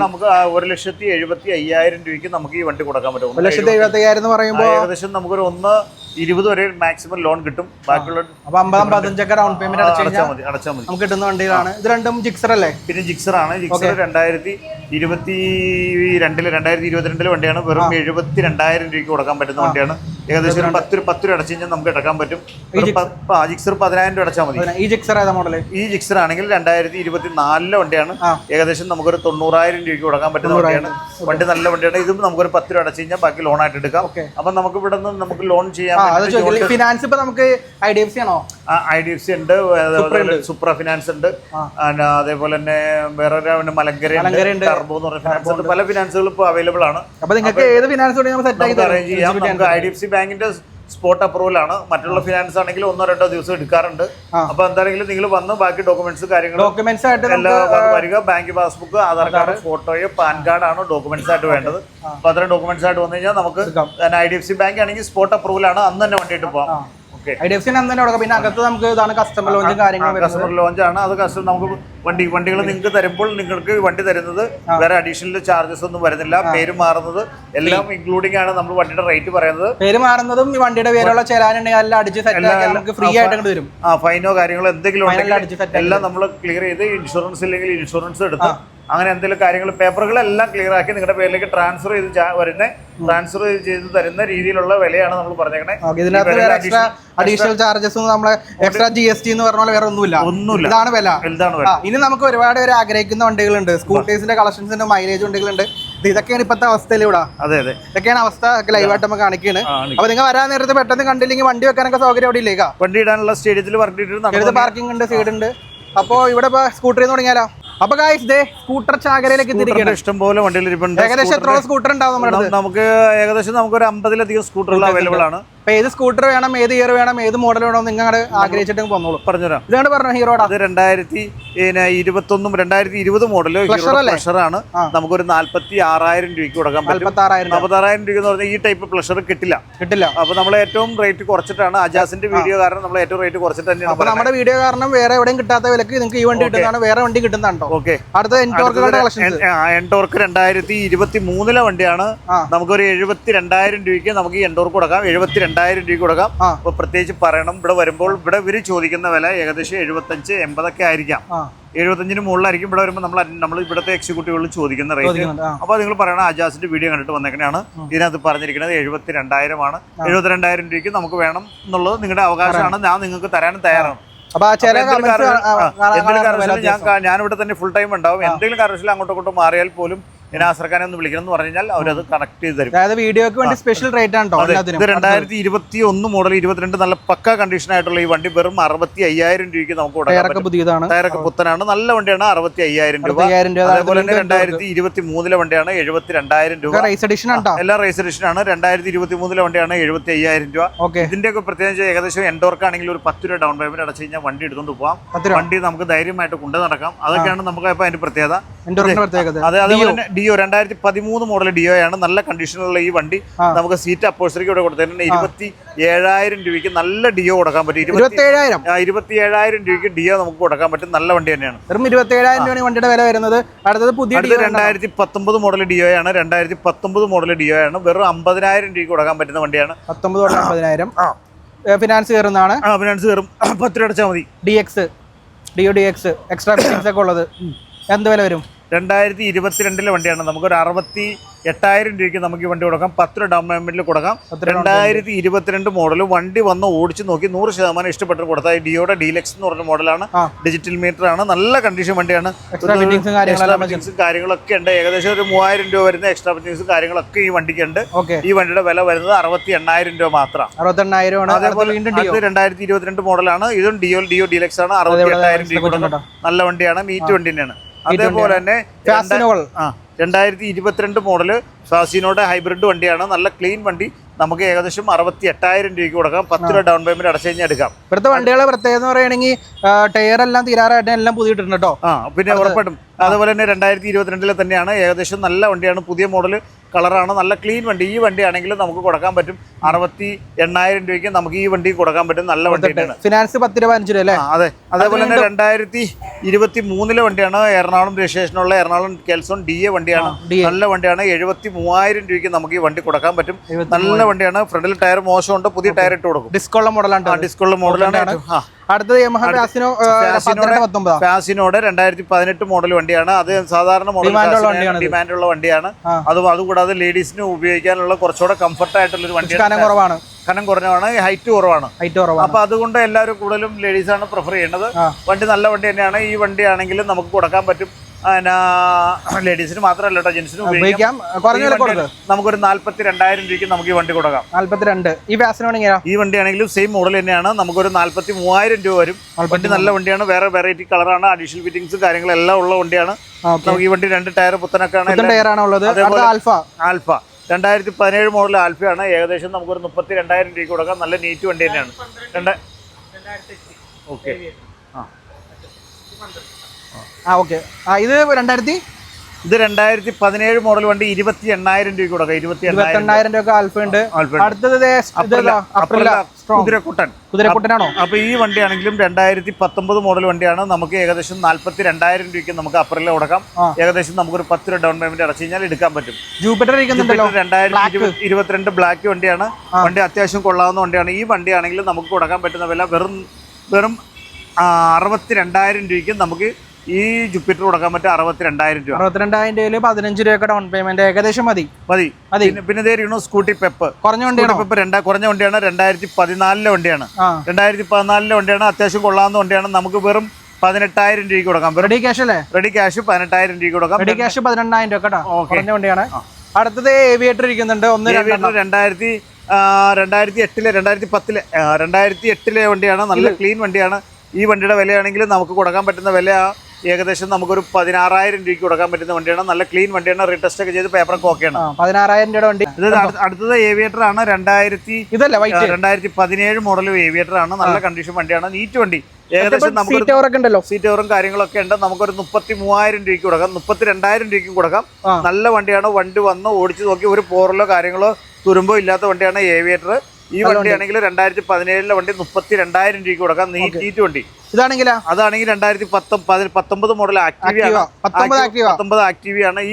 നമുക്ക് ഒരു ലക്ഷത്തി എഴുപത്തി അയ്യായിരം രൂപയ്ക്ക് നമുക്ക് ഈ വണ്ടി കൊടുക്കാൻ പറ്റും. ഒരു ലക്ഷത്തി എഴുപത്തി അയ്യായിരം എന്ന് പറയുമ്പോൾ ഏകദേശം നമുക്കൊരു ഒന്ന് ഇരുപത് വരെ മാക്സിമം ലോൺ കിട്ടും. ബാക്കിയുള്ള അപ്പൊ അമ്പതാം പതിനഞ്ചൊക്കെ ഡൗൺ പേയ്മെന്റ് അടച്ചു അടച്ചാൽ മതി അടച്ചാൽ മതി. നമുക്ക് കിട്ടുന്ന വണ്ടികളാണ്. ഇത് രണ്ടും ജിക്സർ അല്ലേ? പിന്നെ ജിക്സർ ആണ്. ജിക്സർ രണ്ടായിരത്തി ഇരുപത്തി രണ്ടിൽ രണ്ടായിരത്തി ഇരുപത്തിരണ്ടിലെ വണ്ടിയാണ്. വെറും എഴുപത്തി രണ്ടായിരം രൂപയ്ക്ക് കൊടുക്കാൻ പറ്റുന്ന വണ്ടിയാണ്. ഏകദേശം ഒരു പത്ത് രൂപ- പത്ത് രൂപ അടച്ചു കഴിഞ്ഞാൽ നമുക്ക് എടുക്കാൻ പറ്റും. ജിക്സർ പതിനായിരം രൂപ അടച്ചാൽ മതി. ഈ ജിക്സർ ഏതാ മോഡൽ ഈ ജിക്സർ ആണെങ്കിൽ രണ്ടായിരത്തി ഇരുപത്തി നാലിലെ വണ്ടിയാണ്. ഏകദേശം നമുക്കൊരു തൊണ്ണൂറായിരം രൂപയ്ക്ക് കൊടുക്കാൻ പറ്റുന്ന വണ്ടിയാണ്. വണ്ടി നല്ല വണ്ടിയാണ്. ഇതും നമുക്കൊരു പത്ത് രൂപ അടച്ചു കഴിഞ്ഞാൽ ബാക്കി ലോൺ ആയിട്ട് എടുക്കാം. അപ്പൊ നമുക്ക് ഇവിടെ നിന്ന് നമുക്ക് ലോൺ ചെയ്യാൻ ഫിനാൻസ് ഇപ്പൊ നമുക്ക് ഐ ഡി എഫ് സി ആണോ? ഐ ഡി എഫ് സി ഉണ്ട് സൂപ്ര ഫിനാൻസ് ഉണ്ട്. അതേപോലെ തന്നെ വേറെ മലങ്കര ടർബോ എന്ന് പറഞ്ഞ ഫിനാൻസ് ഉണ്ട്. പല ഫിനാൻസുകളും ഇപ്പോൾ അവൈലബിൾ ആണ്. അപ്പൊ നിങ്ങൾക്ക് ഏത് ഫിനാൻസ് അറേഞ്ച് ചെയ്യാം. നമുക്ക് ഐ ഡി എഫ് സി ബാങ്കിന്റെ സ്പോട്ട് അപ്രൂവൽ ആണ്. മറ്റുള്ള ഫിനാൻസ് ആണെങ്കിൽ ഒന്നോ രണ്ടോ ദിവസം എടുക്കാറുണ്ട്. അപ്പൊ എന്താണെങ്കിലും നിങ്ങൾ വന്ന് ബാക്കി ഡോക്യുമെന്റ്സ് കാര്യങ്ങൾ ഡോക്യുമെന്റ്സ് ആയിട്ട് എല്ലാ വരിക. ബാങ്ക് പാസ്ബുക്ക് ആധാർ കാർഡ് ഫോട്ടോയോ പാൻ കാർഡ് ആണ് ഡോക്യുമെന്റ്സ് ആയിട്ട് വേണ്ടത്. അപ്പൊ അത്രയും ഡോക്യുമെന്റ്സ് ആയിട്ട് വന്നു കഴിഞ്ഞാൽ നമുക്ക്. I D F C bank ആണെങ്കിൽ സ്പോട്ട് അപ്രൂവൽ ആണ്. അന്ന് തന്നെ വണ്ടിയിട്ട് പോകാം ഐ ഡി എഫ് സി അന്ന് തന്നെ കൊടുക്കാം പിന്നെ അകത്ത് നമുക്ക് ഇതാണ് കസ്റ്റമർ ലോഞ്ചും കാര്യങ്ങളും വരുന്നത്. കസ്റ്റമർ ലോഞ്ച് ആണ്. അത് കസ്റ്റമർ നമുക്ക് വണ്ടി വണ്ടികൾ നിങ്ങൾക്ക് തരുമ്പോൾ നിങ്ങൾക്ക് വണ്ടി തരുന്നത് വേറെ അഡീഷണൽ ചാർജസ് ഒന്നും വരുന്നില്ല. പേര് മാറുന്നത് എല്ലാം ഇൻക്ലൂഡിംഗ് ആണ് നമ്മൾ വണ്ടിയുടെ റേറ്റ് പറയുന്നത്. പേര് മാറുന്നതും വണ്ടിയുടെ പേരുള്ള ചേരാനുണ്ടെങ്കിൽ എല്ലാം അടിച്ച് സെറ്റ് ആക്കി നമുക്ക് ഫ്രീ ആയിട്ട് വരും ആ ഫൈനോ കാര്യങ്ങളോ എന്തെങ്കിലും ഉണ്ടെങ്കിൽ എല്ലാം നമ്മൾ ക്ലിയർ ചെയ്ത് ഇൻഷുറൻസ് ഇല്ലെങ്കിൽ ഇൻഷുറൻസ് എടുത്ത് അങ്ങനെ എന്തെങ്കിലും കാര്യങ്ങൾ പേപ്പറുകളെല്ലാം ക്ലിയർ ആക്കി നിങ്ങളുടെ പേരിലേക്ക് ട്രാൻസ്ഫർ ചെയ്ത് വരുന്ന ട്രാൻസ്ഫർ ചെയ്ത് തരുന്ന രീതിയിലുള്ള വിലയാണ് നമ്മൾ പറഞ്ഞേക്കണേ. ഓക്കെ ഇതിനകത്ത് വേറെ എക്സ്ട്രാ അഡീഷണൽ ചാർജസ് നമ്മളെ എക്സ്ട്രാ ജി എസ് ടി എന്ന് പറഞ്ഞ വേറെ ഒന്നുമില്ല. ഒന്നുമില്ല. ഇതാണ് വില. ഇനി നമുക്ക് ഒരുപാട് പേര് ആഗ്രഹിക്കുന്ന വണ്ടികളുണ്ട്. സ്കൂട്ടേഴ്സിന്റെ കളക്ഷൻസിന്റെ മൈലേജ് വണ്ടികളുണ്ട്. ഇത് ഇതൊക്കെയാണ് ഇപ്പോഴത്തെ അവസ്ഥയിൽ ഇവിടെ. അതെ അതെ. ഇതൊക്കെയാണ് അവസ്ഥ ലൈവായിട്ട് നമ്മൾ കാണിക്കുകയാണ് ആ, അപ്പൊ നിങ്ങൾ വരാൻ നേരത്തെ പെട്ടെന്ന് കണ്ടില്ലെങ്കിൽ വണ്ടി വെക്കാനൊക്കെ സൗകര്യം അവിടെ ഇല്ലേക്കാ വണ്ടി ഇടാനുള്ള സ്റ്റേഡിയത്തിൽ പാർക്കിംഗ് ഉണ്ട് സൈഡ് ഉണ്ട്. അപ്പോ ഇവിടെ ഇപ്പൊ സ്കൂട്ടറിൽ തുടങ്ങിയാലോ? അപ്പൊ ഗായ്സ് ദേ സ്കൂട്ടർ ചാകരയിലേക്ക് തിരികെ ഇഷ്ടം പോലെ വണ്ടിയിൽ ഇരിപ്പുണ്ട്. ഏകദേശം എത്ര സ്കൂട്ടർ ഉണ്ടാവും നമ്മുടെ നമുക്ക് ഏകദേശം നമുക്ക് ഒരു അമ്പതിലധികം. സ്കൂട്ടറുകൾ അവൈലബിൾ ആണ്. അപ്പൊ ഏത് സ്കൂട്ടർ വേണം ഏത് ഇയർ വേണം ഏത് മോഡൽ വേണം നിങ്ങൾ ആഗ്രഹിച്ചിട്ട് പോന്നോളൂ പറഞ്ഞുതരാം. ഇതാണ് പറഞ്ഞ ഹീറോടാ അത് രണ്ടായിരത്തി ഇരുപത്തൊന്നും രണ്ടായിരത്തി ഇരുപത്? പ്ലഷർ ആണ്. നമുക്കൊരു നാല്പത്തി ആറായിരം രൂപയ്ക്ക് കൊടുക്കാം പറ്റും. ആറായിരം രൂപ. നാൽപ്പത്താറായിരം രൂപ എന്ന് പറഞ്ഞാൽ ഈ ടൈപ്പ് പ്ലഷർ കിട്ടില്ല. കിട്ടില്ല. അപ്പൊ നമ്മൾ ഏറ്റവും റേറ്റ് കുറച്ചിട്ടാണ് അജാസിന്റെ വീഡിയോ കാരണം നമ്മൾ ഏറ്റവും റേറ്റ് കുറച്ചിട്ട് തന്നെയാണ് നമ്മുടെ വീഡിയോ കാരണം വേറെ എവിടെയും കിട്ടാത്ത വിലക്ക് നിങ്ങൾക്ക് ഈ വണ്ടി കിട്ടുന്നതാണ് വേറെ വണ്ടി കിട്ടുന്നുണ്ടോ ഓക്കെ അടുത്ത എൻടോർക്ക് എൻടോർക്ക് രണ്ടായിരത്തി ഇരുപത്തി മൂന്നിലെ വണ്ടിയാണ്. നമുക്കൊരു എഴുപത്തി രണ്ടായിരം രൂപയ്ക്ക് നമുക്ക് ഈ എൻടോർക്ക് കൊടുക്കാം. എഴുപത്തി രണ്ടായിരം രൂപ കൊടുക്കാം. അപ്പൊ പ്രത്യേകിച്ച് പറയണം. ഇവിടെ വരുമ്പോൾ ഇവിടെ ഇവർ ചോദിക്കുന്ന വില ഏകദേശം എഴുപത്തഞ്ച് എൺപതൊക്കെ ആയിരിക്കാം. എഴുപത്തഞ്ചിന് മുകളിലായിരിക്കും. ഇവിടെ വരുമ്പോൾ നമ്മൾ നമ്മൾ ഇവിടുത്തെ എക്സിക്യൂട്ടീവുകൾ ചോദിക്കുന്ന റേറ്റ് അപ്പൊ അപ്പോൾ നിങ്ങൾ പറയണ അജാസിന്റെ വീഡിയോ കണ്ടിട്ട് വന്നേക്കണെയാണ്. ഇതിനകത്ത് പറഞ്ഞിരിക്കുന്നത് എഴുപത്തി രണ്ടായിരമാണ് എഴുപത്തി രണ്ടായിരം രൂപയ്ക്ക് നമുക്ക് വേണം എന്നുള്ളത് നിങ്ങളുടെ അവകാശമാണ്. ഞാൻ നിങ്ങൾക്ക് തരാൻ തയ്യാറാണ്. എന്തെങ്കിലും കാരണവശാലും ഞാൻ ഞാനിവിടെ തന്നെ ഫുൾ ടൈം ഉണ്ടാവും. എന്തെങ്കിലും കാരണവശാലും അങ്ങോട്ടും ഇങ്ങോട്ടും മാറിയാൽ പോലും എന്നെ ആശ്രക്കാനെ ഒന്ന് വിളിക്കണം എന്ന് പറഞ്ഞു കഴിഞ്ഞാൽ അവരത് കണക്ട് ചെയ്ത് തരും. അതായത് വീഡിയോക്ക് വേണ്ടി സ്പെഷ്യൽ റേറ്റ് ആണ് ഇത് രണ്ടായിരത്തി ഇരുപത്തി ഒന്ന് മോഡൽ ഇരുപത്തിരണ്ട് നല്ല പക്ക കണ്ടീഷൻ ആയിട്ടുള്ള ഈ വണ്ടി വെറും അറുപത്തി അയ്യായിരം രൂപയ്ക്ക് നമുക്ക് ടയറൊക്കെ പുതിയതാണ്. ടയറൊക്കെ പുത്തനാണ്. നല്ല വണ്ടിയാണ് അറുപത്തി അയ്യായിരം രൂപ അതേപോലെ തന്നെ രണ്ടായിരത്തി ഇരുപത്തി മൂന്നിലെ വണ്ടിയാണ് എഴുപത്തി രണ്ടായിരം രൂപ റേസ് എഡിഷൻ ആണ് കേട്ടോ എഡിഷൻ ആണ് രണ്ടായിരത്തി ഇരുപത്തി മൂന്നിലെ വണ്ടിയാണ് എഴുപത്തി അയ്യായിരം രൂപ. ഓക്കെ. ഇതിന്റെയൊക്കെ പ്രത്യേകിച്ച് ഏകദേശം എൻഡോർക്ക് ആണെങ്കിൽ ഒരു പത്ത് രൂപ ഡൗൺ പേയ്മെന്റ് അടച്ചു കഴിഞ്ഞാൽ വണ്ടി എടുത്തുകൊണ്ട് പോകാം വണ്ടി നമുക്ക് ധൈര്യമായിട്ട് കൊണ്ടു നടക്കാം അതൊക്കെയാണ് നമുക്ക് ഇപ്പൊ അതിന്റെ പ്രത്യേകത. അതെ. അതേപോലെ തന്നെ ഡിയോ രണ്ടായിരത്തി പതിമൂന്ന് മോഡൽ ഡിയോ ആണ് നല്ല കണ്ടീഷനിലുള്ള ഈ വണ്ടി നമുക്ക് സീറ്റ് അപ്പോഴ്സറിക്ക് ഇവിടെ കൊടുത്തിട്ടുണ്ട്. ഇരുപത്തി ഏഴായിരം രൂപയ്ക്ക് നല്ല ഡിയോ കൊടുക്കാൻ പറ്റും. ഇരുപത്തി ഏഴായിരം രൂപയ്ക്ക് ഡിയോ നമുക്ക് കൊടുക്കാൻ പറ്റും. നല്ല വണ്ടി തന്നെയാണ്. വെറും ഇരുപത്തി ഏഴായിരം രൂപയാണ് വണ്ടിയുടെ വില വരുന്നത്. അടുത്തത് പുതിയ രണ്ടായിരത്തി പത്തൊമ്പത് മോഡൽ ഡിയോ ആണ് രണ്ടായിരത്തി പത്തൊമ്പത് മോഡൽ ഡിയോ ആണ് വെറും അമ്പതിനായിരം രൂപയ്ക്ക് കൊടുക്കാൻ പറ്റുന്ന വണ്ടിയാണ്. പത്തൊമ്പത് അമ്പതിനായിരം. ഫിനാൻസ് കയറുന്നതാണ്. ഫിനാൻസ് കയറും. പത്ത് രൂപ അടച്ചാൽ മതി. D X DO D X extra fittings ഒക്കെ ഉള്ളത്. എന്ത് വില വരും? രണ്ടായിരത്തി ഇരുപത്തിരണ്ടിലെ വണ്ടിയാണ് നമുക്കൊരു അറുപത്തി എട്ടായിരം രൂപയ്ക്ക് നമുക്ക് ഈ വണ്ടി കൊടുക്കാം പത്ത് രൂപ ഡൗൺ പേയ്മെന്റിൽ കൊടുക്കാം രണ്ടായിരത്തി ഇരുപത്തിരണ്ട് മോഡൽ വണ്ടി വന്ന് ഓടിച്ച് നോക്കി നൂറ് ശതമാനം ഇഷ്ടപ്പെട്ട് കൊടുത്താൽ ഡിയോടെ ഡിയോയുടെ ഡീലക്സ് എന്ന് പറഞ്ഞ മോഡലാണ് ഡിജിറ്റൽ മീറ്റർ ആണ് നല്ല കണ്ടീഷൻ വണ്ടിയാണ് കാര്യങ്ങളൊക്കെ ഉണ്ട് ഏകദേശം ഒരു മൂവായിരം രൂപ വരുന്ന എക്സ്ട്രാ ഫിറ്റിംഗ്സും കാര്യങ്ങളൊക്കെ ഈ വണ്ടിക്ക് ഉണ്ട് ഈ വണ്ടിയുടെ വില വരുന്നത് അറുപത്തി എണ്ണായിരം രൂപ മാത്രം അതേപോലെ അത് രണ്ടായിരത്തി ഇരുപത്തിരണ്ട് മോഡലാണ് ഇതും ഡിയോ ഡിയോ ഡീലക്സ് ആണ് അറുപത്തി എട്ടായിരം രൂപ നല്ല വണ്ടിയാണ് മീറ്റ് വണ്ടി തന്നെയാണ് അതേപോലെ തന്നെ ഫാസിനോൾ രണ്ടായിരത്തി ഇരുപത്തിരണ്ട് മോഡൽ ഫാസിനോടെ ഹൈബ്രിഡ് വണ്ടിയാണ്. നല്ല ക്ലീൻ വണ്ടി. നമുക്ക് ഏകദേശം അറുപത്തി എട്ടായിരം രൂപയ്ക്ക് കൊടുക്കാം. പത്ത് രൂപ ഡൗൺ പേയ്മെന്റ് അടച്ചു കഴിഞ്ഞാൽ എടുക്കാം. ഇവിടുത്തെ വണ്ടികളെ പ്രത്യേകത എന്ന് പറയുകയാണെങ്കിൽ ടയർ എല്ലാം തീരാറായിട്ട് എല്ലാം പുതിയിട്ടുണ്ട് കേട്ടോ ആ പിന്നെ ഉറപ്പായിട്ടും. അതുപോലെ തന്നെ രണ്ടായിരത്തി ഇരുപത്തിരണ്ടിലെ തന്നെയാണ്. ഏകദേശം നല്ല വണ്ടിയാണ്. പുതിയ മോഡൽ കളറാണ്. നല്ല ക്ലീൻ വണ്ടി. ഈ വണ്ടി ആണെങ്കിൽ നമുക്ക് കൊടുക്കാൻ പറ്റും. അറുപത്തി എണ്ണായിരം രൂപയ്ക്ക് നമുക്ക് ഈ വണ്ടി കൊടുക്കാൻ പറ്റും. നല്ല വണ്ടിയാണ് ഫിനാൻസ് പത്ത് രൂപ പതിനഞ്ച് രൂപ അതെ. അതേപോലെ തന്നെ രണ്ടായിരത്തി ഇരുപത്തി മൂന്നിലെ വണ്ടിയാണ്. എറണാകുളം രജിസ്ട്രേഷനുള്ള എറണാകുളം കെൽസോൺ ഡി എ വണ്ടിയാണ്. നല്ല വണ്ടിയാണ്. എഴുപത്തി മൂവായിരം രൂപയ്ക്ക് നമുക്ക് ഈ വണ്ടി കൊടുക്കാൻ പറ്റും. നല്ല വണ്ടിയാണ്. ഫ്രണ്ടിൽ ടയർ മോശമുണ്ട്. പുതിയ ടയർ ഇട്ട് കൊടുക്കും. ഡിസ്കോള മോഡലാണ് ആ ഡിസ്കുള്ള മോഡലാണ്? ആ. അടുത്തത് യമഹ ഫാസിനോ ഫാസിനോടെ രണ്ടായിരത്തി പതിനെട്ട് മോഡൽ വണ്ടിയാണ്. അത് സാധാരണ മോഡൽ Demand ഉള്ള ഡിമാൻഡ് ഉള്ള വണ്ടിയാണ്. അത് അതും അതുകൂടാതെ ലേഡീസിന് ഉപയോഗിക്കാനുള്ള കുറച്ചുകൂടെ കംഫർട്ട് ആയിട്ടുള്ള ഒരു കനം വണ്ടിയാണ് കുറവാണ്. കനം കുറഞ്ഞതാണ് ഹൈറ്റ് കുറവാണ്. ഹൈറ്റ് കുറവാണ്. അപ്പൊ അതുകൊണ്ട് എല്ലാവരും കൂടുതലും ലേഡീസ് ആണ് പ്രിഫർ ചെയ്യുന്നത് വണ്ടി നല്ല വണ്ടി തന്നെയാണ്. ഈ വണ്ടിയാണെങ്കിലും നമുക്ക് കൊടുക്കാൻ പറ്റും. ലേഡീസിന് മാത്രമല്ല കേട്ടോ ജെൻസിന് ഉപയോഗിക്കാം. കുറഞ്ഞ വില കൊടുക്ക്. നമുക്കൊരു നാല്പത്തി രണ്ടായിരം രൂപയ്ക്ക് നമുക്ക് ഈ വണ്ടി കൊടുക്കാം. നാല്പത്തിരണ്ട്. ഈ വാസനാണെങ്കിൽ ഈ വണ്ടി ആണെങ്കിലും സെയിം മോഡൽ തന്നെയാണ്. നമുക്കൊരു നാല്പത്തി മൂവായിരം രൂപ വരും. വണ്ടി നല്ല വണ്ടിയാണ്. വേറെ വെറൈറ്റി കളറാണ് അഡീഷണൽ ഫിറ്റിംഗ്സ് കാര്യങ്ങളെല്ലാം ഉള്ള വണ്ടിയാണ്. നമുക്ക് ഈ വണ്ടി രണ്ട് ടയർ പുത്തനൊക്കെയാണ്. ആൽഫ. ആൽഫ. രണ്ടായിരത്തി പതിനേഴ് മോഡൽ ആൽഫയാണ്. ഏകദേശം നമുക്കൊരു മുപ്പത്തി രണ്ടായിരം രൂപയ്ക്ക് കൊടുക്കാം. നല്ല നീറ്റ് വണ്ടി തന്നെയാണ്. രണ്ട് ഓക്കെ. ആ ഓക്കെ ആ ഇത് രണ്ടായിരത്തി? ഇത് രണ്ടായിരത്തി പതിനേഴ് മോഡൽ വണ്ടി ഇരുപത്തി എണ്ണായിരം രൂപ. കൊടുക്കാം ഇരുപത്തി എണ്ണായിരം രൂപ ആൽഫ അടുത്തത് അപ്രില കുതിരക്കുട്ടൻ. കുതിരക്കുട്ടനാണോ? അപ്പൊ ഈ വണ്ടിയാണെങ്കിലും രണ്ടായിരത്തി പത്തൊമ്പത് മോഡൽ വണ്ടിയാണ്. നമുക്ക് ഏകദേശം നാല്പത്തി രണ്ടായിരം രൂപയ്ക്ക് നമുക്ക് അപ്പറിൽ കൊടുക്കാം. ഏകദേശം നമുക്ക് ഒരു പത്ത് രൂപ ഡൗൺ പേയ്മെന്റ് അടച്ചു കഴിഞ്ഞാൽ എടുക്കാൻ പറ്റും. ജൂപ്പിറ്റർ രണ്ടായിരത്തി ഇരുപത്തി ഇരുപത്തിരണ്ട് ബ്ലാക്ക് വണ്ടിയാണ്. വണ്ടി അത്യാവശ്യം കൊള്ളാവുന്ന വണ്ടിയാണ്. ഈ വണ്ടിയാണെങ്കിലും നമുക്ക് കൊടുക്കാൻ പറ്റുന്ന വില വെറും വെറും അറുപത്തി രണ്ടായിരം രൂപയ്ക്ക് നമുക്ക് ഈ ജുപ്പിറ്റർ കൊടുക്കാൻ പറ്റും അറുപത്തിരണ്ടായിരം രൂപ. അറുപത്തിരണ്ടായിരം രൂപയിൽ പതിനഞ്ച് രൂപയൊക്കെ ഡൗൺ പേയ്മെന്റ് ഏകദേശം മതി. മതി. മതി. പിന്നെ പിന്നെ ഇതേ ഇരിക്കണു സ്കൂട്ടി പെപ്പ് കുറഞ്ഞ വണ്ടിയാണ്? പെപ്പ് രണ്ടാ കുറഞ്ഞ വണ്ടിയാണ്. രണ്ടായിരത്തി പതിനാലിലെ വണ്ടിയാണ്. രണ്ടായിരത്തി പതിനാലിലെ വണ്ടിയാണ്. അത്യാവശ്യം കൊള്ളാവുന്ന വണ്ടിയാണ്. നമുക്ക് വെറും പതിനെട്ടായിരം രൂപയ്ക്ക് കൊടുക്കാം. റെഡി ക്യാഷ് അല്ലേ? റെഡി ക്യാഷ് പതിനെട്ടായിരം രൂപയ്ക്ക് കൊടുക്കാം. റെഡി ക്യാഷ് പതിനെണ്ണായിരം രൂപ കേട്ടോ. കുറഞ്ഞ വണ്ടിയാണ്. അടുത്തത് ഏവിയേറ്റർ ഇരിക്കുന്നുണ്ട്. ഒന്ന് രണ്ടായിരത്തി രണ്ടായിരത്തി എട്ടിലെ രണ്ടായിരത്തി പത്തിലെ രണ്ടായിരത്തി എട്ടിലെ വണ്ടിയാണ്. നല്ല ക്ലീൻ വണ്ടിയാണ്. ഈ വണ്ടിയുടെ വിലയാണെങ്കിൽ നമുക്ക് കൊടുക്കാൻ പറ്റുന്ന വില ഏകദേശം നമുക്കൊരു പതിനാറായിരം രൂപയ്ക്ക് കൊടുക്കാൻ പറ്റുന്ന വണ്ടിയാണ്. നല്ല ക്ലീൻ വണ്ടിയാണ്. റീടെസ്റ്റ് ഒക്കെ ചെയ്ത് പേപ്പറൊക്കെ ഓക്കെയാണ് പതിനാറായിരം രൂപയുടെ വണ്ടി. ഇത് അടുത്തത് ഏവിയേറ്റർ ആണ്. രണ്ടായിരത്തി ഇതല്ലേ രണ്ടായിരത്തി പതിനേഴ് മോഡൽ ഏവിയേറ്റർ ആണ്. നല്ല കണ്ടീഷൻ വണ്ടിയാണ്. നീറ്റ് വണ്ടി. ഏകദേശം നമുക്ക് സീറ്റ് ഓവറും കാര്യങ്ങളൊക്കെ ഉണ്ട്. നമുക്കൊരു മുപ്പത്തി മൂവായിരം രൂപയ്ക്ക് കൊടുക്കാം. മുപ്പത്തി രണ്ടായിരം രൂപയ്ക്കും കൊടുക്കാം. നല്ല വണ്ടിയാണ്. വണ്ടി വന്ന് ഓടിച്ചു നോക്കി ഒരു പോറലോ കാര്യങ്ങളോ തുരുമ്പോ ഇല്ലാത്ത വണ്ടിയാണ് ഏവിയേറ്റർ ഈ വണ്ടി ആണെങ്കിൽ രണ്ടായിരത്തി പതിനേഴിലെ വണ്ടി മുപ്പത്തി രണ്ടായിരം രൂപയ്ക്ക് കൊടുക്കാം. നീ നീറ്റ് വണ്ടി ഇതാണെങ്കിലാ? അതാണെങ്കിൽ രണ്ടായിരത്തി പത്തൊമ്പത് മോഡൽ പത്തൊമ്പത്. പത്തൊമ്പത്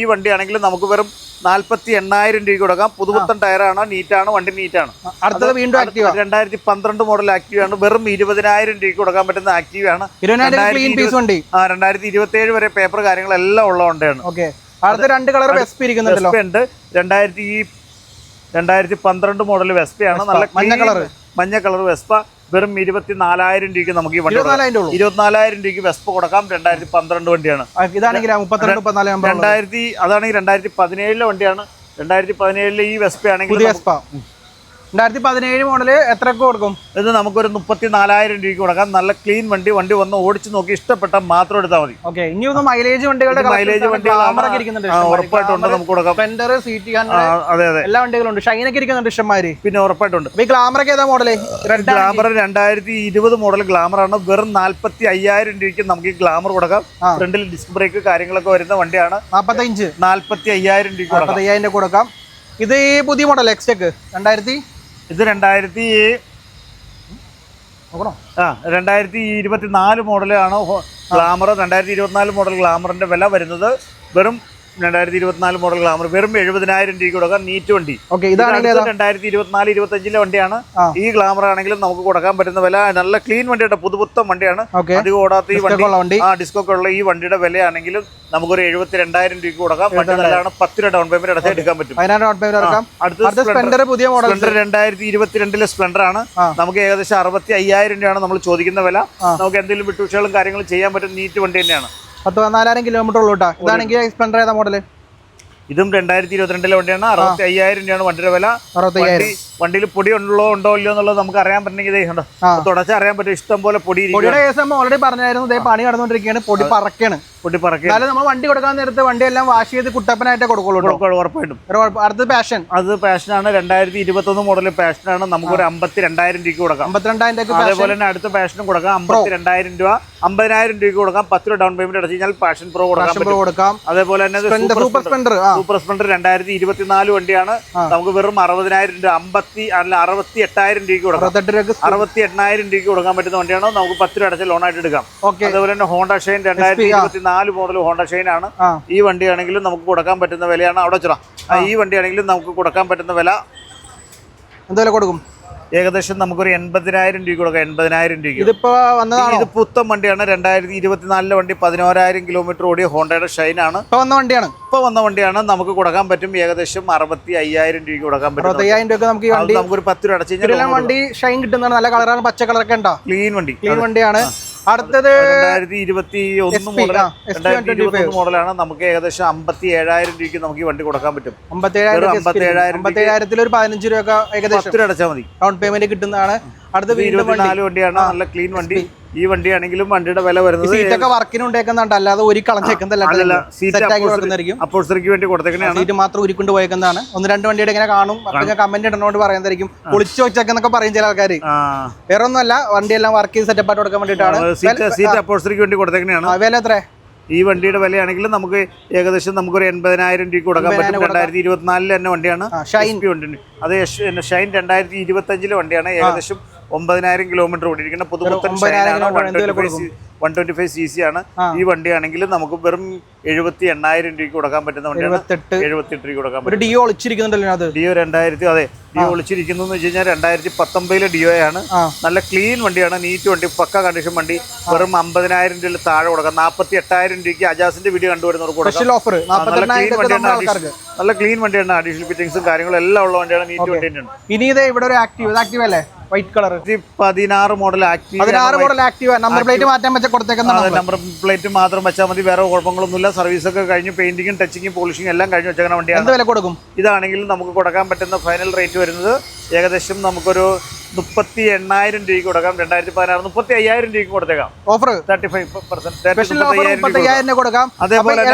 ഈ വണ്ടി ആണെങ്കിൽ നമുക്ക് വെറും നാല്പത്തി എണ്ണായിരം രൂപയ്ക്ക് കൊടുക്കാം. പുതുപുത്തൻ ടയറാണ് നീറ്റാണ് വണ്ടി നീറ്റാണ്? അടുത്തത് വീണ്ടും ആക്റ്റീവ രണ്ടായിരത്തി പന്ത്രണ്ട് മോഡൽ ആക്റ്റീവാണ് വെറും ഇരുപതിനായിരം രൂപ കൊടുക്കാൻ പറ്റുന്ന ആക്റ്റീവ് ആണ്. ക്ലീൻ പീസ് വണ്ടി ആ രണ്ടായിരത്തി ഇരുപത്തി ഏഴ് വരെ പേപ്പർ കാര്യങ്ങളെല്ലാം ഉള്ള വണ്ടിയാണ്. അടുത്ത രണ്ട് കളർ ഉണ്ട്. രണ്ടായിരത്തി രണ്ടായിരത്തി പന്ത്രണ്ട് മോഡൽ വെസ്പയാണ് നല്ല മഞ്ഞ കളർ മഞ്ഞ കളർ വെസ്പ വെറും ഇരുപത്തിനാലായിരം രൂപയ്ക്ക് നമുക്ക് ഈ വണ്ടി ഇരുപത്തിനാലായിരം രൂപയ്ക്ക് വെസ്പ കൊടുക്കാം. രണ്ടായിരത്തി പന്ത്രണ്ട് വണ്ടിയാണ്. ഇതാണെങ്കിൽ രണ്ടായിരത്തി അതാണെങ്കിൽ രണ്ടായിരത്തി പതിനേഴിലെ വണ്ടിയാണ്. രണ്ടായിരത്തി പതിനേഴിലെ ഈ വെസ്പ ആണെങ്കിൽ പുതിയ വെസ്പ രണ്ടായിരത്തി പതിനേഴ് മോഡൽ എത്രയൊക്കെ കൊടുക്കും? ഇത് നമുക്കൊരു മുപ്പത്തി നാലായിരം രൂപയ്ക്ക് കൊടുക്കാം. നല്ല ക്ലീൻ വണ്ടി വണ്ടി വന്ന് ഓടിച്ചു നോക്കി ഇഷ്ടപ്പെട്ട മാത്രം എടുത്താൽ മതി. ഓക്കെ ഇനി ഒന്ന് മൈലേജ് വണ്ടികളുടെ മൈലേജ് വണ്ടി ഉറപ്പായിട്ടുണ്ട് നമുക്ക് കൊടുക്കാം. സ്പെൻഡർ സീറ്റ് അതെ അതെ. എല്ലാ വണ്ടികളും ഉണ്ട്. ഷൈനൊക്കെ ഇരിക്കുന്നുണ്ട് ഇഷ്ടംമാര് പിന്നെ ഉറപ്പായിട്ടുണ്ട്. ഈ ഗ്ലാമറൊക്കെ ഏതാ മോഡൽ ഗ്ലാമർ രണ്ടായിരത്തി ഇരുപത് മോഡൽ ഗ്ലാമർ ആണ്. വെറും നാല്പത്തി അയ്യായിരം രൂപയ്ക്ക് നമുക്ക് ഈ ഗ്ലാമർ കൊടുക്കാം. ഫ്രണ്ടിൽ ഡിസ്ക് ബ്രേക്ക് കാര്യങ്ങളൊക്കെ വരുന്ന വണ്ടിയാണ്. നാപ്പത്തഞ്ച് നാല്പത്തി അയ്യായിരം രൂപ കൊടുക്കാം. ഇത് ഈ പുതിയ മോഡൽ എക്സ്റ്റെക്ക് രണ്ടായിരത്തി ഇത് രണ്ടായിരത്തി നോക്കണോ? ആ രണ്ടായിരത്തി ഇരുപത്തി നാല് മോഡലാണ് ഗ്ലാമർ രണ്ടായിരത്തി ഇരുപത്തിനാല് മോഡൽ ഗ്ലാമറിന്റെ വില വരുന്നത്. വെറും രണ്ടായിരത്തി ഇരുപത്തിനാല് മോഡൽ ഗ്ലാമർ വെറും എഴുപതിനായിരം രൂപ കൊടുക്കാം. നീറ്റ് വണ്ടി. ഓക്കെ ഇതാണ് ഏതാ? രണ്ടായിരത്തി ഇരുപത്തിനാല് ഇരുപത്തഞ്ചിലെ വണ്ടിയാണ് ഈ ഗ്ലാമർ ആണെങ്കിലും നമുക്ക് കൊടുക്കാൻ പറ്റുന്ന വില. നല്ല ക്ലീൻ വണ്ടിയുടെ പുതുപുത്തം വണ്ടിയാണ്. അധികം ഓടാത്ത ഈ വണ്ടി. ആ ഡിസ്കൊക്കെ ഉള്ള ഈ വണ്ടിയുടെ വിലയാണെങ്കിലും നമുക്കൊരു എഴുപത്തി രണ്ടായിരം രൂപ കൊടുക്കാം വണ്ടി നല്ലതാണ് പത്ത് രൂപ ഡൗൺ പേയ്മെന്റ് അടച്ചാൽ എടുക്കാൻ പറ്റും. അടുത്ത അടുത്ത പുതിയ മോഡൽ രണ്ടായിരത്തി ഇരുപത്തിരണ്ടിലെ സ്പ്ലെൻഡർ ആണ്. നമുക്ക് ഏകദേശം അറുപത്തി അയ്യായിരം രൂപയാണ് നമ്മൾ ചോദിക്കുന്ന വില. നമുക്ക് എന്തെങ്കിലും വിട്ടുവീഴ്ചകളും കാര്യങ്ങളും ചെയ്യാൻ പറ്റും നീറ്റ് വണ്ടി തന്നെയാണ്. പത്ത് പതിനാലായിരം കിലോമീറ്റർ ഉള്ളൂ കേട്ടോ ഇതാണെങ്കിൽ സ്പ്ലെൻഡർ ഏതാ മോഡൽ ഇതും രണ്ടായിരത്തി ഇരുപത്തിരണ്ടിലെ വണ്ടിയാണ്. അറുപത്തി അയ്യായിരം രൂപയാണ് വണ്ടിയുടെ വില. വണ്ടി വണ്ടിയിൽ പൊടി ഉണ്ടോ ഉണ്ടോ ഇല്ലയോ എന്നുള്ളത് നമുക്ക് അറിയാൻ പറ്റണമെങ്കിൽ തുടച്ച. അറിയാൻ പറ്റും. ഇഷ്ടം പോലെ പൊടി ഓൾറെഡി പറഞ്ഞായിരുന്നു. ഇതേ പണി നടന്നുകൊണ്ടിരിക്കുകയാണ്. പൊടി പറക്കാണ്. പൊടി പറക്കുക നമ്മൾ വണ്ടി കൊടുക്കാൻ നേരത്തെ വണ്ടി എല്ലാം വാഷ് ചെയ്ത് കുട്ടപ്പനായിട്ടേ കൊടുക്കുള്ളൂ ഉറപ്പായിട്ടും. അടുത്ത പാഷൻ അത് പാഷനാണ് രണ്ടായിരത്തി ഇരുപത്തി ഒന്ന് മോഡൽ പാഷനാണ് നമുക്ക് ഒരു അമ്പത്തി രണ്ടായിരം രൂപയ്ക്ക് കൊടുക്കാം. അമ്പത്തിരണ്ടായിരം രൂപ അതേപോലെ തന്നെ അടുത്ത പാഷനും കൊടുക്കാം. അമ്പത്തി രണ്ടായിരം രൂപ. അമ്പതിനായിരം രൂപയ്ക്ക് കൊടുക്കാം. പത്ത് രൂപ ഡൗൺ പേയ്മെന്റ് അടച്ചു കഴിഞ്ഞാൽ പാഷൻ പ്രോ കൊടുക്കാം. അതേപോലെ തന്നെ സൂപ്പർ സ്പെൻഡർ ആ. സൂപ്പർ സ്പ്ലെൻഡർ രണ്ടായിരത്തി ഇരുപത്തിനാല് വണ്ടിയാണ് നമുക്ക് വെറും അറുപതിനായിരം രൂപ അമ്പത്തി അല്ല അറുപത്തി എട്ടായിരം രൂപയ്ക്ക് കൊടുക്കാം. അറുപത്തി എണ്ണായിരം രൂപയ്ക്ക് കൊടുക്കാൻ പറ്റുന്ന വണ്ടിയാണോ? നമുക്ക് പത്ത് രൂപ അടച്ച ലോണായിട്ട് എടുക്കാം. അതേപോലെ തന്നെ ഹോണ്ട ഷൈൻ രണ്ടായിരത്തി ഇരുപത്തി നാല് മോഡൽ ഹോണ്ട ഷൈൻ ആണ്. ഈ വണ്ടിയാണെങ്കിലും നമുക്ക് കൊടുക്കാൻ പറ്റുന്ന വിലയാണ് അവിടെ വെച്ചോ ഈ വണ്ടിയാണെങ്കിലും നമുക്ക് കൊടുക്കാൻ പറ്റുന്ന വില എന്തുപോലെ കൊടുക്കും? ഏകദേശം നമുക്കൊരു എൺപതിനായിരം രൂപ കൊടുക്കാം എൺപതിനായിരം രൂപ ഇതിപ്പോ വന്നതാണ്? ഇത് പുത്തൻ വണ്ടിയാണ്. രണ്ടായിരത്തി ഇരുപത്തിനാലിലെ വണ്ടി പതിനോരായിരം കിലോമീറ്റർ ഓടിയ ഹോണ്ടയുടെ ഷൈൻ ആണ് ഇപ്പൊ വന്ന വണ്ടിയാണ്? ഇപ്പൊ വന്ന വണ്ടിയാണ്. നമുക്ക് കൊടുക്കാൻ പറ്റും ഏകദേശം അറുപത്തി അയ്യായിരം രൂപ കൊടുക്കാൻ പറ്റും അറുപത്തയ്യായിരം രൂപയ്ക്ക് നമുക്ക് വണ്ടി നമുക്കൊരു പത്ത് രൂപ അടച്ചു കഴിഞ്ഞാൽ വണ്ടി ഷൈൻ കിട്ടുന്നതാണ് നല്ല കളറാണ് പച്ച കളറൊക്കെ ഉണ്ടോ? ക്ലീൻ വണ്ടി. ക്ലീൻ വണ്ടിയാണ്. അടുത്തത് രണ്ടായിരത്തി ഇരുപത്തി ഒന്ന് മോഡൽ രണ്ടായിരത്തി ഇരുപത്തി ഒന്ന് മോഡലാണ് നമുക്ക് ഏകദേശം അമ്പത്തി ഏഴായിരം രൂപയ്ക്ക് നമുക്ക് ഈ വണ്ടി കൊടുക്കാൻ പറ്റും. ഒരു പതിനഞ്ച് രൂപ ഏകദേശം അടച്ചാൽ മതി. ഡൗൺ പേയ്മെന്റ് കിട്ടുന്നതാണ്. അടുത്ത വീണ്ടും നാല് വണ്ടിയാണ്. നല്ല ക്ലീൻ വണ്ടി. ഈ വണ്ടിയാണെങ്കിലും വണ്ടിയുടെ വില വരുന്നത് സീറ്റൊക്കെ വർക്കിന് ഉണ്ടാക്കുന്നുണ്ട് അല്ലാതെ ഒരു കളഞ്ഞേക്കുന്നല്ല അല്ലല്ല സീറ്റ് അപ്പോഴ്സറിക്ക് വേണ്ടി കൊടുത്തേക്കണയാണ് സീറ്റ് മാത്രം ഉരുക്കൊണ്ട് പോയേക്കുന്നതാണ്. ഒന്ന് രണ്ട് വണ്ടിയുടെ ഇങ്ങനെ കാണും. അപ്പൊ കമന്റ് ഇടണോണ്ട് പറയുന്നതായിരിക്കും. പൊളിച്ചു വെച്ചേക്കെന്നൊക്കെ പറയും ചില ആൾക്കാർ വേറെ ഒന്നുമല്ല വണ്ടിയെല്ലാം വർക്ക് ചെയ്ത് സെറ്റപ്പ് ആയിട്ട് കൊടുക്കാൻ വേണ്ടിയിട്ടാണ്. സീറ്റ് അപ്പോഴ്സറിക്ക് വേണ്ടി കൊടുത്തേക്കണയാണ് വില എത്ര ഈ വണ്ടിയുടെ വിലയാണെങ്കിലും നമുക്ക് ഏകദേശം നമുക്ക് ഒരു എൺപതിനായിരം രൂപ കൊടുക്കാൻ പറ്റും. രണ്ടായിരത്തി ഇരുപത്തിനാലിലെ തന്നെ വണ്ടിയാണ് ഷൈൻ. വണ്ടി അത് ഷൈൻ രണ്ടായിരത്തി ഇരുപത്തഞ്ചിലെ വണ്ടിയാണ്. ഏകദേശം ഒമ്പതിനായിരം കിലോമീറ്റർ ഓടിയിരിക്കുന്ന പുതുപുത്തൻ one twenty five C C ആണ്. ഈ വണ്ടിയാണെങ്കിലും നമുക്ക് വെറും എഴുപത്തി എണ്ണായിരം രൂപയ്ക്ക് കൊടുക്കാൻ പറ്റുന്ന വണ്ടിയാണ്. എഴുപത്തെട്ട്. രൂപ കൊടുക്കാൻ ഒരു ഡിയോ ഒളിച്ചിരിക്കുന്നുണ്ടല്ലോ അത് ഡിയോ രണ്ടായിരത്തി അതെ ഈ ഒളിച്ചിരിക്കുന്നത് വെച്ച് കഴിഞ്ഞാൽ രണ്ടായിരത്തി പത്തൊമ്പതിലെ ഡിയോ ആണ് നല്ല ക്ലീൻ വണ്ടിയാണ് നീറ്റ് വണ്ടി പക്ക കണ്ടീഷൻ വണ്ടി. വെറും അമ്പതിനായിരം രൂപയിൽ താഴെ കൊടുക്കാം. നാൽപ്പത്തി എട്ടായിരം രൂപയ്ക്ക് അജാസിന്റെ വീഡിയോ കണ്ടുവരുന്നവർക്ക് കൊടുക്കാം. നല്ല ക്ലീൻ വണ്ടിയാണ് അഡീഷണൽ ഫിറ്റിംഗ്സും കാര്യങ്ങളും എല്ലാം ഉള്ള വണ്ടിയാണ് നീറ്റ് വണ്ടി ഇനി ഇത് ഇവിടെ ഒരു ആക്റ്റീവ് ആക്റ്റീവ് അല്ലേ? വൈറ്റ് കളർ പതിനാറ് മോഡൽ ആക്റ്റീവ് പതിനാറ് മോഡൽ ആക്റ്റീവ് നമ്പർ പ്ലേറ്റ് മാറ്റാൻ വെച്ച കൊടുത്തേക്കുന്ന നമ്പർ പ്ലേറ്റ് മാത്രം വെച്ചാൽ മതി വേറെ കുഴപ്പങ്ങളൊന്നുമില്ല. സർവീസ് ഒക്കെ കഴിഞ്ഞ് പെയിന്റിങ്ങും ടച്ചിങ്ങും പോളിഷിങ്ങും എല്ലാം കഴിഞ്ഞ് വെച്ചേക്കുന്ന വണ്ടിയാണ്. വില കൊടുക്കും? ഇതാണെങ്കിൽ നമുക്ക് കൊടുക്കാൻ പറ്റുന്ന ഫൈനൽ റേറ്റ് വരുന്നത് ഏകദേശം നമുക്കൊരു മുപ്പത്തി എണ്ണായിരം രൂപയ്ക്ക് കൊടുക്കാം. രണ്ടായിരത്തി പതിനാറ് മുപ്പത്തി അയ്യായിരം രൂപയ്ക്ക് കൊടുത്തേക്കാം. ഓഫർ തേർട്ടി ഫൈവ് പെർസെന്റ് കൊടുക്കാം. അതേപോലെ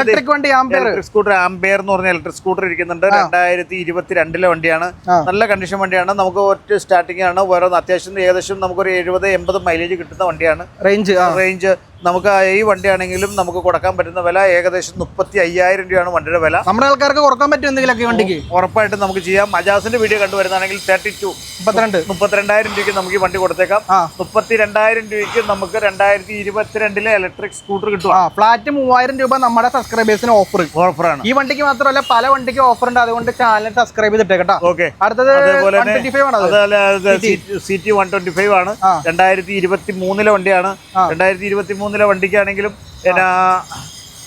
സ്കൂട്ടർ ആംബെയർ എന്ന് പറഞ്ഞ ഇലക്ട്രിക് സ്കൂട്ടർ ഇരിക്കുന്നുണ്ട്. രണ്ടായിരത്തി ഇരുപത്തി രണ്ടിലെ വണ്ടിയാണ് നല്ല കണ്ടീഷൻ വണ്ടിയാണ്. നമുക്ക് ഒറ്റ സ്റ്റാർട്ടിംഗ് ആണ്. ഓരോന്ന് അത്യാവശ്യം ഏകദേശം നമുക്കൊരു എഴുപത് എൺപത് മൈലേജ് കിട്ടുന്ന വണ്ടിയാണ്. റേഞ്ച് റേഞ്ച് നമുക്ക് ഈ വണ്ടിയാണെങ്കിലും നമുക്ക് കൊടുക്കാൻ പറ്റുന്ന വില ഏകദേശം മുപ്പത്തി അയ്യായിരം രൂപയാണ് വണ്ടിയുടെ വില. നമ്മുടെ ആൾക്കാർക്ക് കുറയ്ക്കാൻ പറ്റും എന്തെങ്കിലുമൊക്കെ വണ്ടിക്ക്? ഉറപ്പായിട്ടും നമുക്ക് ചെയ്യാം. മജാസിന്റെ വീഡിയോ കണ്ടുവരുന്നതാണെങ്കിൽ തേർട്ടി ടു മുപ്പത്തിരണ്ട്. മുപ്പത്തിരണ്ടായിരം രൂപയ്ക്ക് നമുക്ക് ഈ വണ്ടി കൊടുത്തേക്കാം. മുപ്പത്തി രണ്ടായിരം രൂപയ്ക്ക് നമുക്ക് രണ്ടായിരത്തി ഇരുപത്തിരണ്ടിലെ ഇലക്ട്രിക് സ്കൂട്ടർ കിട്ടും ആ ഫ്ലാറ്റ് മൂവായിരം രൂപ നമ്മുടെ സബ്സ്ക്രൈബേഴ്സിന് ഓഫർ ഓഫറാണ് ഈ വണ്ടിക്ക് മാത്രമല്ല പല വണ്ടിക്ക് ഓഫർ ഉണ്ട്. അതുകൊണ്ട് ചാനൽ സബ്സ്ക്രൈബ് ചെയ്തിട്ടേക്കട്ടോ. ഓക്കെ അടുത്തത് അതേപോലെ വൺ ട്വന്റി ഫൈവ് ആണ് അത് അതുപോലെ C T one twenty five ആണ്. രണ്ടായിരത്തി ഇരുപത്തി മൂന്നിലെ വണ്ടിയാണ് രണ്ടായിരത്തി ഇരുപത്തി മൂന്നിലെ വണ്ടിക്കാണെങ്കിലും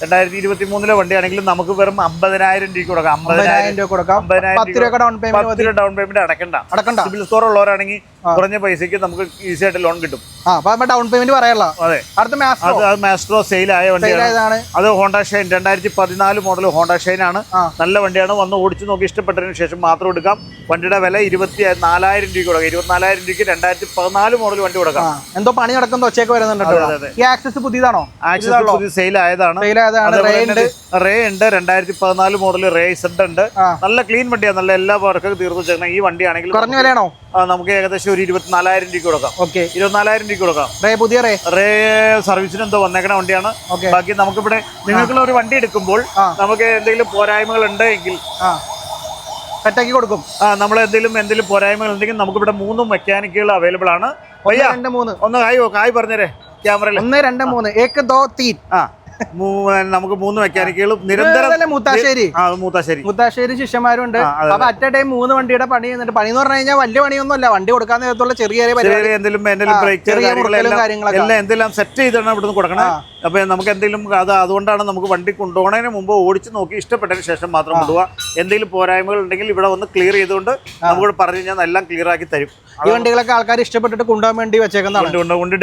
രണ്ടായിരത്തി ഇരുപത്തി മൂന്നിലെ വണ്ടിയാണെങ്കിലും നമുക്ക് വെറും അമ്പതിനായിരം രൂപ കൊടുക്കാം. അമ്പതിനായിരം രൂപ കൊടുക്കാം. അമ്പതിനായിരം പത്ത് രൂപ. ഡൗൺ പേയ്മെന്റ് ഡൗൺ പേയ്മെന്റ് അടക്കണ്ട. അടക്കണ്ട. സിബിൽ സ്കോർ ഉള്ളവരാണെങ്കിൽ കുറഞ്ഞ പൈസക്ക് നമുക്ക് ഈസി ആയിട്ട് ലോൺ കിട്ടും. ഡൗൺ പേയ്മെന്റ് പറയാനുള്ള. അതെ. അടുത്ത മാസ്ട്രോ അത് അത് മാസ്ട്രോ സെയിൽ ആയ വണ്ടിയാണ്. അത് ഹോണ്ട ഷൈൻ രണ്ടായിരത്തി പതിനാല് മോഡൽ ഹോണ്ട ഷൈൻ ആണ് നല്ല വണ്ടിയാണ്. വന്ന് ഓടിച്ചു നോക്കി ഇഷ്ടപ്പെട്ടതിന് ശേഷം മാത്രം എടുക്കാം. വണ്ടിയുടെ വില ഇരുപത്തി നാലായിരം രൂപ കൊടുക്കാം. ഇരുപത്തിനാലായിരം രൂപയ്ക്ക് രണ്ടായിരത്തി പതിനാല് മോഡൽ വണ്ടി കൊടുക്കാം. എന്തോ പണി നടക്കുന്ന ഒച്ചയൊക്കെ വരുന്നുണ്ടോ. ഈ ആക്സസ് പുതിയതാണോ? ആക്സസ് പുതിയ സെയിൽ ആയതാണ്. സെയിൽ ആയതാണ്. അതേപോലെ റേ ഉണ്ട്. രണ്ടായിരത്തി പതിനാല് മോഡൽ റേ സെഡ് ഉണ്ട്. നല്ല ക്ലീൻ വണ്ടിയാണ്. നല്ല എല്ലാ വർക്കും തീർന്നു വെച്ചാൽ ഈ വണ്ടിയാണെങ്കിൽ കുറഞ്ഞ വിലയാണോ? നമുക്ക് ഏകദേശം ഒരു ഇരുപത്തിനാലായിരം രൂപ കൊടുക്കാം. ഓക്കെ. ഇരുപത്തിനാലായിരം രൂപ കൊടുക്കാം. റേ പുതിയ റേ റേ സർവീസിന് എന്തോ വന്നേക്കണ വണ്ടിയാണ്. ബാക്കി നമുക്കിവിടെ നിങ്ങൾക്കുള്ള ഒരു വണ്ടി എടുക്കുമ്പോൾ നമുക്ക് എന്തെങ്കിലും പോരായ്മകൾ ഉണ്ട് എങ്കിൽ ആ സെറ്റാക്കി കൊടുക്കും. ആ നമ്മൾ എന്തെങ്കിലും എന്തെങ്കിലും പോരായ്മകൾ ഉണ്ടെങ്കിൽ നമുക്കിവിടെ മൂന്ന് മെക്കാനിക്കുകൾ അവൈലബിൾ ആണ്. ഒന്ന് കായ് ഹായ് പറഞ്ഞേരെ. ക്യാമറയിൽ ഒന്ന് രണ്ട് മൂന്ന്. ഏക്ക് ദോ തീൻ. ആ. നമുക്ക് മൂന്ന് മെക്കാനിക്കുകളും നിരന്തരം മുത്താശ്ശേരി മൂത്താശ്ശേരി? ആ മൂത്താശ്ശേരി. മുത്താശ്ശേരി ശിഷ്യന്മാരുണ്ട്. അപ്പൊ അറ്റ് എ ടൈം മൂന്ന് വണ്ടിയുടെ പണി ചെയ്യുന്നുണ്ട്. പണി എന്ന് പറഞ്ഞു കഴിഞ്ഞാൽ വലിയ പണിയൊന്നും അല്ല. വണ്ടി കൊടുക്കാൻ നേരത്തുള്ള ചെറിയ ചെറിയ എന്തെങ്കിലും കാര്യങ്ങളൊക്കെ. എല്ലാം എന്തെല്ലാം സെറ്റ് ചെയ്താണ് ഇവിടുന്ന് കൊടുക്കണേ. അപ്പൊ നമുക്ക് എന്തെങ്കിലും അത് അതുകൊണ്ടാണ് നമുക്ക് വണ്ടി കൊണ്ടുപോകുന്നതിന് മുമ്പ് ഓടിച്ച് നോക്കി ഇഷ്ടപ്പെട്ടതിന് ശേഷം മാത്രം കൊണ്ടുപോകാം എന്തെങ്കിലും പോരായ്മകൾ ഉണ്ടെങ്കിൽ ഇവിടെ ഒന്ന് ക്ലിയർ ചെയ്തുകൊണ്ട് നമുക്ക് പറഞ്ഞു കഴിഞ്ഞാൽ എല്ലാം ക്ലിയർ ആക്കി തരും. ഈ വണ്ടികളൊക്കെ ആൾക്കാർ ഇഷ്ടപ്പെട്ടിട്ട് കൊണ്ടുപോകാൻ വേണ്ടി വെച്ചേക്കുന്നതാണ്.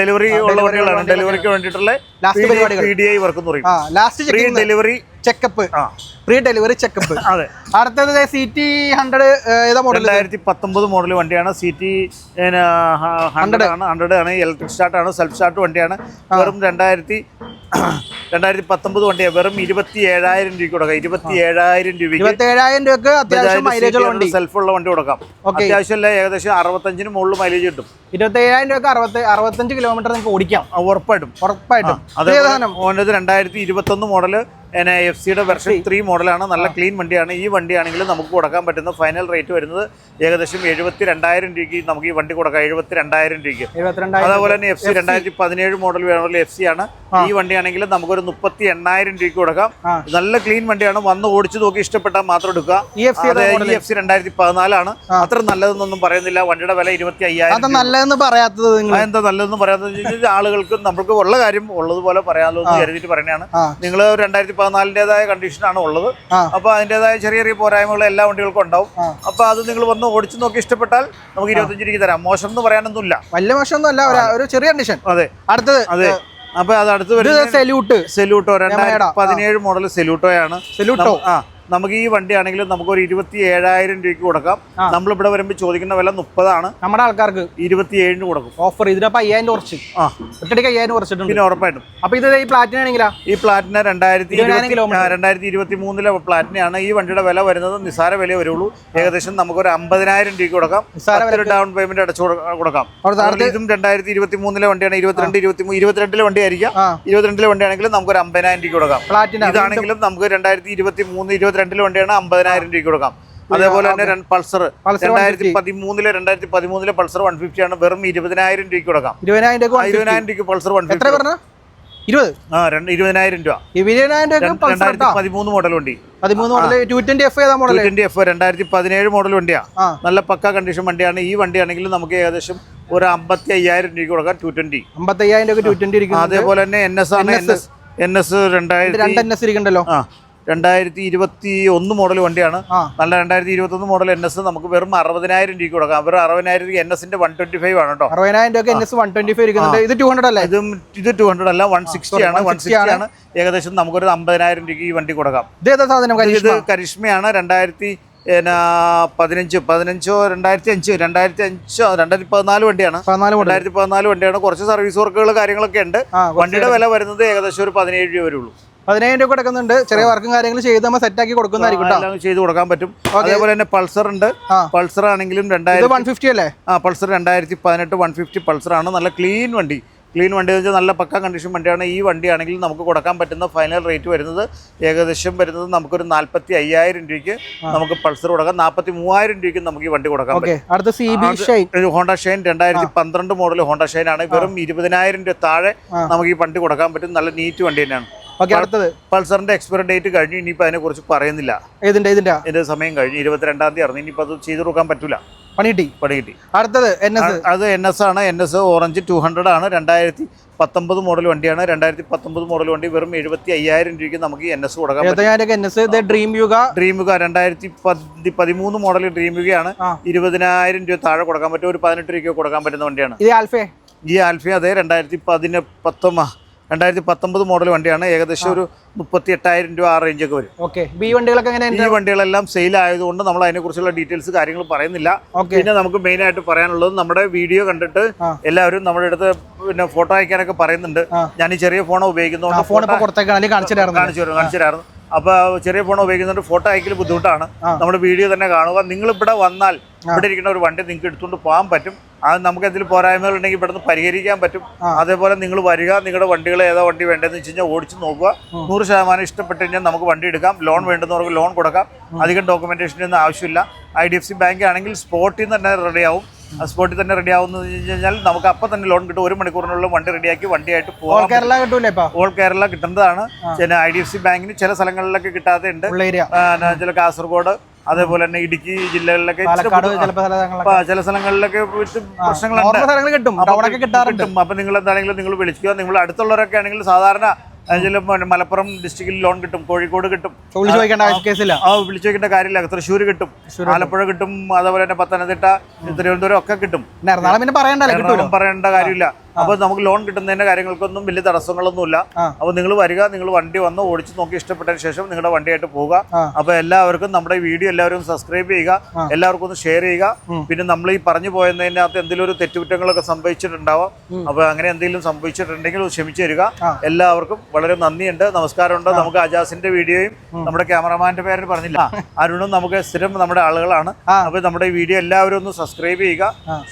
ഡെലിവറി ഉള്ള വണ്ടികളാണ്. ഡെലിവറിക്ക് വേണ്ടിയിട്ടുള്ള ലാസ്റ്റ് പരിപാടികൾ. പി ഡി ഐ വർക്ക് എന്ന് പറയും. ലാസ്റ്റ് ഡെലിവറി ചെക്കപ്പ് ആ. ഫ്രീ ഡെലിവറി ചെക്കപ്പ് അതെ. അടുത്തത് സി ടി ഹൺഡ്രഡ് ഏതാ മോഡൽ രണ്ടായിരത്തി പത്തൊമ്പത് മോഡൽ വണ്ടിയാണ്. സി ടി ഹൺഡ്രഡ് ആണ്. ഹൺഡ്രഡ് ആണ്. ഇലക്ട്രിക് സ്റ്റാർട്ട് ആണ്. സെൽഫ് സ്റ്റാർട്ട് വണ്ടിയാണ്. വെറും രണ്ടായിരത്തി രണ്ടായിരത്തി പത്തൊമ്പത് വണ്ടിയാണ്. വെറും ഇരുപത്തി ഏഴായിരം രൂപയ്ക്ക് കൊടുക്കാം. ഇരുപത്തി ഏഴായിരം രൂപയ്ക്ക് ഏഴായിരം രൂപക്ക് അത്യാവശ്യം മൈലേജ് വണ്ടി. സെൽഫ് ഉള്ള വണ്ടി കൊടുക്കാം. അത്യാവശ്യം ഏകദേശം അറുപത്തഞ്ചിന് മുകളിൽ മൈലേജ് കിട്ടും. ഇരുപത്തി ഏഴായിരം രൂപക്ക് അറുപത്തി അറുപത്തഞ്ച് കിലോമീറ്റർ നിങ്ങൾക്ക് ഓടിക്കാം. ഉറപ്പായിട്ടും. ഉറപ്പായിട്ടും. അതേ ഓന്റെ രണ്ടായിരത്തി ഇരുപത്തൊന്ന് മോഡൽ എഫ് സിയുടെ വെർഷൻ ത്രീ മോഡലാണ് നല്ല ക്ലീൻ വണ്ടിയാണ്. ഈ വണ്ടിയാണെങ്കിൽ നമുക്ക് കൊടുക്കാൻ പറ്റുന്ന ഫൈനൽ റേറ്റ് വരുന്നത് ഏകദേശം എഴുപത്തി രണ്ടായിരം രൂപയ്ക്ക് നമുക്ക് ഈ വണ്ടി കൊടുക്കാം. എഴുപത്തി രണ്ടായിരം രൂപയ്ക്ക് അതേപോലെ തന്നെ എഫ് സി രണ്ടായിരത്തി പതിനേഴ് മോഡൽ വേണമെങ്കിൽ എഫ് സി ആണ്. ഈ വണ്ടിയാണെങ്കിൽ നമുക്കൊരു മുപ്പത്തി എണ്ണായിരം രൂപയ്ക്ക് കൊടുക്കാം. നല്ല ക്ലീൻ വണ്ടിയാണ്. വന്ന് ഓടിച്ചു നോക്കി ഇഷ്ടപ്പെട്ടാൽ മാത്രം എടുക്കുക. എഫ് സി രണ്ടായിരത്തി പതിനാലാണ്. അത്ര നല്ലതെന്നൊന്നും പറയുന്നില്ല. വണ്ടിയുടെ വില ഇരുപത്തി അയ്യായിരം നല്ലതെന്ന് പറയാത്തത് എന്താ നല്ലതെന്ന് പറയാത്തത്? ആളുകൾക്ക് നമുക്ക് ഉള്ള കാര്യം ഉള്ളതുപോലെ പറയാമല്ലോ എന്ന് കരുതിയിട്ട് പറയുന്നതാണ്. നിങ്ങൾ രണ്ടായിരത്തി പതിനാലിന്റെതായ കണ്ടീഷനാണ് ഉള്ളത്. ആ. അപ്പോൾ അതിന്റെതായ ചെറിയ ചെറിയ പോരായ്മകൾ എല്ലാ വണ്ടികൾക്കും ഉണ്ടാവും. അപ്പൊ അത് നിങ്ങൾ വന്ന് ഓടിച്ചു നോക്കി ഇഷ്ടപ്പെട്ടാൽ നമുക്ക് ഇരുപത്തഞ്ച് രൂപ തരാം. മോശം എന്ന് പറയാനൊന്നുമില്ല. വലിയ മോശമൊന്നും അല്ല ഒരു- ചെറിയ കണ്ടീഷൻ. അതെ. അടുത്തത് അതെ. അപ്പൊ അത് അടുത്ത് സെല്യൂട്ട്. സെലൂട്ടോ രണ്ടായിരത്തി പതിനേഴ് മോഡൽ സെലൂട്ടോയാണ് സെല്യൂട്ടോ. ആ. നമുക്ക് ഈ വണ്ടി ആണെങ്കിലും നമുക്ക് ഒരു ഇരുപത്തി ഏഴായിരം രൂപയ്ക്ക് കൊടുക്കാം. നമ്മൾ നമ്മളിവിടെ വരുമ്പോൾ ചോദിക്കുന്ന വില മുപ്പതാണ്. നമ്മുടെ ആൾക്കാർക്ക് ഇരുപത്തി ഏഴിന് കൊടുക്കും ഓഫർ ഇതിനപ്പോ അയ്യായിരം കുറച്ച്. ആ. ഒറ്റടിക്ക് അയ്യായിരം കുറച്ചിട്ടുണ്ട്. പിന്നെ ഉറപ്പായിട്ടും. അപ്പൊ ഇത് ഈ പ്ലാറ്റിന ആണെങ്കിലാ? ഈ പ്ലാറ്റിന രണ്ടായിരത്തി. രണ്ടായിരത്തി ഇരുപത്തി മൂന്നിലെ പ്ലാറ്റിനയാണ് ഈ വണ്ടിയുടെ വില വരുന്നത് നിസാര വില വരുള്ളൂ. ഏകദേശം നമുക്ക് ഒരു അമ്പതിനായിരം രൂപയ്ക്ക് കൊടുക്കാം. നിസാര വില ഡൗൺ പേയ്മെന്റ് അടച്ചു കൊടുക്കാം. ഇതും രണ്ടായിരത്തി ഇരുപത്തി മൂന്നിലെ വണ്ടിയാണ്. ഇരുപത്തിരണ്ട് ഇരുപത്തി മൂന്ന് ഇരുപത്തിരണ്ടിലെ വണ്ടി ആയിരിക്കാം ഇരുപത്തിരണ്ടിലെ വണ്ടിയാണെങ്കിലും നമുക്ക് ഒരു അമ്പതിനായിരം രൂപയ്ക്ക് കൊടുക്കാം. പ്ലാറ്റിന ഇതാണെങ്കിലും നമുക്ക് രണ്ടായിരത്തി ഇരുപത്തി മൂന്ന് ഇരുപത്തിരണ്ടിലെ വണ്ടിയാണ് അമ്പതിനായിരം രൂപയ്ക്ക് കൊടുക്കാം. അതേപോലെ തന്നെ പൾസർ രണ്ടായിരത്തി പതിമൂന്നിലെ രണ്ടായിരത്തി പതിമൂന്നിലെ പൾസർ വൺ ഫിഫ്റ്റി ആണ്. വെറും ഇരുപതിനായിരം രൂപയ്ക്ക് കൊടുക്കാം. ഇരുപതിനായിരം രൂപ രൂപയ്ക്ക് പൾസർ വൺ ഫിഫ്റ്റി പറഞ്ഞ? ഇരുപത്? ആ രണ്ട് ഇരുപതിനായിരം രൂപ. രൂപ രണ്ടായിരത്തി പതിമൂന്ന് മോഡൽ വണ്ടി. പതിമൂന്ന് എഫ് രണ്ടായിരത്തി പതിനേഴ് മോഡൽ വണ്ടിയാ. നല്ല പക്ക കണ്ടീഷൻ വണ്ടിയാണ്. ഈ വണ്ടിയാണെങ്കിൽ നമുക്ക് ഏകദേശം ഒരു അമ്പത്തി അയ്യായിരം രൂപ കൊടുക്കാം ടു ട്വന്റി അമ്പത്തയ്യായിരം രൂപ ടു ട്വന്റി അതേപോലെ തന്നെ എൻ എസ് ആണ്. എൻ എസ് എൻ എസ് രണ്ടായിരത്തി രണ്ട് എൻ എസ് ഇരിക്കണ്ടല്ലോ രണ്ടായിരത്തി ഇരുപത്തി ഒന്ന് മോഡൽ വണ്ടിയാണ് നല്ല രണ്ടായിരത്തി ഇരുപത്തി ഒന്ന് മോഡൽ എൻ എസ് നമുക്ക് വെറും അറുപതിനായിരം രൂപ കൊടുക്കാം. വെറും അറുപതിനായിരം എൻ എസിന്റെ വൺ ട്വന്റി ഫൈവ് ആണ് കേട്ടോ. അറുപതിനായിരം രൂപ N S one twenty five ഇരിക്കുന്നുണ്ട് ഇത് ടു ഹൺഡ്രഡ് അല്ലേ? ഇതും ഇത് ടു ഹൺഡ്രഡ് അല്ല വൺ സിക്സ്റ്റി ആണ്. വൺ 160 സിക്സ്റ്റി ആണ്. ഏകദേശം നമുക്കൊരു അമ്പതിനായിരം രൂപയ്ക്ക് ഈ വണ്ടി കൊടുക്കാം. ഇത് ഏതാ സാധനം? ഇത് കരിഷ്മയാണ്. രണ്ടായിരത്തി പിന്നെ പതിനഞ്ച്. പതിനഞ്ചോ രണ്ടായിരത്തി അഞ്ച് രണ്ടായിരത്തി അഞ്ചോ രണ്ടായിരത്തി പതിനാല് വണ്ടിയാണ് രണ്ടായിരത്തി പതിനാല് വണ്ടിയാണ്. കുറച്ച് സർവീസ് വർക്കുകൾ കാര്യങ്ങളൊക്കെ ഉണ്ട്. വണ്ടിയുടെ വില വരുന്നത് ഏകദേശം ഒരു പതിനേഴ് രൂപ വരുള്ളൂ പതിനായിരം രൂപ കൊടുക്കുന്നുണ്ട്. ചെറിയ വർക്കും കാര്യങ്ങളും ചെയ്ത് നമ്മൾ സെറ്റ് ആക്കി കൊടുക്കുന്നതായിരിക്കും ചെയ്ത് കൊടുക്കാൻ പറ്റും. അതേപോലെ തന്നെ പൾസർ ഉണ്ട്. പൾസർ ആണെങ്കിലും രണ്ടായിരത്തി വൺ ഫിഫ്റ്റി അല്ലേ? ആ പൾസർ രണ്ടായിരത്തി പതിനെട്ട് വൺ ഫിഫ്റ്റി പൾസർ ആണ്. നല്ല ക്ലീൻ വണ്ടി. ക്ലീൻ വണ്ടി എന്ന് വെച്ചാൽ നല്ല പക്ക കണ്ടീഷൻ വണ്ടിയാണ്. ഈ വണ്ടിയാണെങ്കിൽ നമുക്ക് കൊടുക്കാൻ പറ്റുന്ന ഫൈനൽ റേറ്റ് വരുന്നത് ഏകദേശം വരുന്നത് നമുക്കൊരു നാൽപ്പത്തി അയ്യായിരം രൂപയ്ക്ക് നമുക്ക് പൾസർ കൊടുക്കാം. നാൽപ്പത്തി മൂവായിരം രൂപയ്ക്ക് നമുക്ക് ഈ വണ്ടി കൊടുക്കാം ഓക്കെ. അടുത്ത C B shine Honda shine രണ്ടായിരത്തി പന്ത്രണ്ട് മോഡൽ ഹോണ്ട ഷൈൻ ആണ്. വെറും ഇരുപതിനായിരം രൂപ താഴെ നമുക്ക് ഈ വണ്ടി കൊടുക്കാൻ പറ്റും. നല്ല നീറ്റ് വണ്ടി തന്നെയാണ്. ഓക്കെ അടുത്തത്. പൾസറിന്റെ എക്സ്പയർ ഡേറ്റ് കഴിഞ്ഞു ഇനിയിപ്പോൾ അതിനെക്കുറിച്ച് പറയുന്നില്ല. ഏതിന്റെ ഇതിന്റെ ഇതിന്റെ സമയം കഴിഞ്ഞു ഇരുപത്തിരണ്ടാം തീയതി ഇറങ്ങി ഇനിയിപ്പോൾ അത് ചെയ്തു കൊടുക്കാൻ പറ്റില്ല പണി കിട്ടി പണി കിട്ടി. അടുത്തത് എൻ എസ് അത് എൻ എസ് ആണ്. N S orange two hundred ആണ്. രണ്ടായിരത്തി പത്തൊമ്പത് മോഡൽ വണ്ടിയാണ്. രണ്ടായിരത്തി പത്തൊമ്പത് മോഡൽ വണ്ടി വെറും എഴുപത്തി അയ്യായിരം രൂപയ്ക്ക് നമുക്ക് എൻ എസ് കൊടുക്കാം dream Yuga N S dream Yuga രണ്ടായിരത്തി പതി പതിമൂന്ന് മോഡൽ ഡ്രീം യുഗയാണ് ഇരുപതിനായിരം രൂപ താഴെ കൊടുക്കാൻ പറ്റും. ഒരു പതിനെട്ട് രൂപയ്ക്ക് കൊടുക്കാൻ പറ്റുന്ന വണ്ടിയാണ്. ഈ ആൽഫേ ഈ ആൽഫ അതെ രണ്ടായിരത്തി പതിന പത്തൊമ്പ രണ്ടായിരത്തി പത്തൊമ്പത് മോഡൽ വണ്ടിയാണ്. ഏകദേശം ഒരു മുപ്പത്തി എട്ടായിരം രൂപ ആ റേഞ്ചൊക്കെ വരും. ഓക്കെ ബി വണ്ടികളൊക്കെ എങ്ങനെ ഈ വണ്ടികളെല്ലാം സെയിൽ ആയതുകൊണ്ട് നമ്മൾ അതിനെക്കുറിച്ചുള്ള ഡീറ്റെയിൽസ് കാര്യങ്ങൾ പറയുന്നില്ല. പിന്നെ നമുക്ക് മെയിൻ ആയിട്ട് പറയാനുള്ളത് നമ്മുടെ വീഡിയോ കണ്ടിട്ട് എല്ലാവരും നമ്മുടെ അടുത്ത് പിന്നെ ഫോട്ടോ അയക്കാനൊക്കെ പറയുന്നുണ്ട്. ഞാൻ ഈ ചെറിയ ഫോൺ ഉപയോഗിക്കുന്നതുകൊണ്ട് ഫോൺ കാണിച്ചിട്ടായിരുന്നു കാണിച്ചു തരും കാണിച്ചു തരായിരുന്നു അപ്പൊ ചെറിയ ഫോൺ ഉപയോഗിക്കുന്നതുകൊണ്ട് ഫോട്ടോ അയക്കൽ ബുദ്ധിമുട്ടാണ്. നമ്മുടെ വീഡിയോ തന്നെ കാണുക. നിങ്ങൾ ഇവിടെ വന്നാൽ ഇവിടെ ഇരിക്കുന്ന ഒരു വണ്ടി നിങ്ങൾക്ക് എടുത്തുകൊണ്ട് പോകാൻ പറ്റും. അത് നമുക്ക് എന്തെങ്കിലും പോരായ്മകളുണ്ടെങ്കിൽ ഇവിടുന്ന് പരിഹരിക്കാൻ പറ്റും. അതേപോലെ നിങ്ങൾ വരിക. നിങ്ങളുടെ വണ്ടികൾ ഏതാ വണ്ടി വേണ്ടതെന്ന് വെച്ച് കഴിഞ്ഞാൽ ഓടിച്ച് നോക്കുക. നൂറ് ശതമാനം ഇഷ്ടപ്പെട്ട് കഴിഞ്ഞാൽ നമുക്ക് വണ്ടി എടുക്കാം. ലോൺ വേണ്ടുന്നവർക്ക് ലോൺ കൊടുക്കാം. അധികം ഡോക്യുമെന്റേഷന്റെ ഒന്നും ആവശ്യമില്ല. I D F C bank ആണെങ്കിൽ സ്പോട്ടിൽ നിന്ന് തന്നെ റെഡിയാവും സ്പോട്ടിൽ തന്നെ റെഡി ആവുന്നത് കഴിഞ്ഞാൽ നമുക്ക് അപ്പം തന്നെ ലോൺ കിട്ടും. ഒരു മണിക്കൂറിനുള്ളിൽ വണ്ടി റെഡിയാക്കി വണ്ടിയായിട്ട് ഓൾ പോകാം കേരള കിട്ടൂലേ ഓൾ കേരള കിട്ടുന്നതാണ്. ചില ഐ ഡി എഫ് സി ബാങ്കിന് ചില സ്ഥലങ്ങളിലൊക്കെ കിട്ടാതെ ഉണ്ട്. ചില കാസർഗോഡ് അതേപോലെ തന്നെ ഇടുക്കി ജില്ലകളിലൊക്കെ ചില സ്ഥലങ്ങളിലൊക്കെ. പ്രശ്നങ്ങളുണ്ട്. കിട്ടും. അപ്പൊ നിങ്ങൾ എന്താണെങ്കിലും നിങ്ങൾ വിളിക്കുക. നിങ്ങൾ അടുത്തുള്ളവരൊക്കെ ആണെങ്കിൽ സാധാരണ ആ, ചില മ- മലപ്പുറം ഡിസ്ട്രിക്റ്റിൽ ലോൺ കിട്ടും കോഴിക്കോട് കിട്ടും. ചോദിക്കേണ്ട കേസില്ല ആ വിളിച്ചു വെക്കേണ്ട കാര്യമില്ല. തൃശ്ശൂർ കിട്ടും ആലപ്പുഴ കിട്ടും അതേപോലെ തന്നെ പത്തനംതിട്ട തിരുവനന്തപുരം ഒക്കെ കിട്ടും. പിന്നെ എറണാകുളം എറണാകുളം പറയേണ്ട കാര്യമില്ല. അപ്പൊ നമുക്ക് ലോൺ കിട്ടുന്നതിന്റെ കാര്യങ്ങൾക്കൊന്നും വലിയ തടസ്സങ്ങളൊന്നുമില്ല. അപ്പൊ നിങ്ങൾ വരിക നിങ്ങൾ വണ്ടി വന്ന് ഓടിച്ചു നോക്കി ഇഷ്ടപ്പെട്ടതിന് ശേഷം നിങ്ങളുടെ വണ്ടിയായിട്ട് പോവുക. അപ്പൊ എല്ലാവർക്കും നമ്മുടെ ഈ വീഡിയോ എല്ലാവരും സബ്സ്ക്രൈബ് ചെയ്യുക എല്ലാവർക്കും ഒന്ന് ഷെയർ ചെയ്യുക. പിന്നെ നമ്മൾ ഈ പറഞ്ഞു പോയതിനകത്ത് എന്തെങ്കിലും ഒരു തെറ്റുകുറ്റങ്ങളൊക്കെ സംഭവിച്ചിട്ടുണ്ടാവാം. അപ്പൊ അങ്ങനെ എന്തെങ്കിലും സംഭവിച്ചിട്ടുണ്ടെങ്കിൽ ക്ഷമിച്ചു തരിക. എല്ലാവർക്കും വളരെ നന്ദിയുണ്ട്. നമസ്കാരമുണ്ട്. നമുക്ക് അജാസിന്റെ വീഡിയോയും നമ്മുടെ ക്യാമറമാന്റെ പേര് പറഞ്ഞില്ല. അരുണും നമുക്ക് സ്ഥിരം നമ്മുടെ ആളുകളാണ്. അപ്പൊ നമ്മുടെ ഈ വീഡിയോ എല്ലാവരും ഒന്ന് സബ്സ്ക്രൈബ് ചെയ്യുക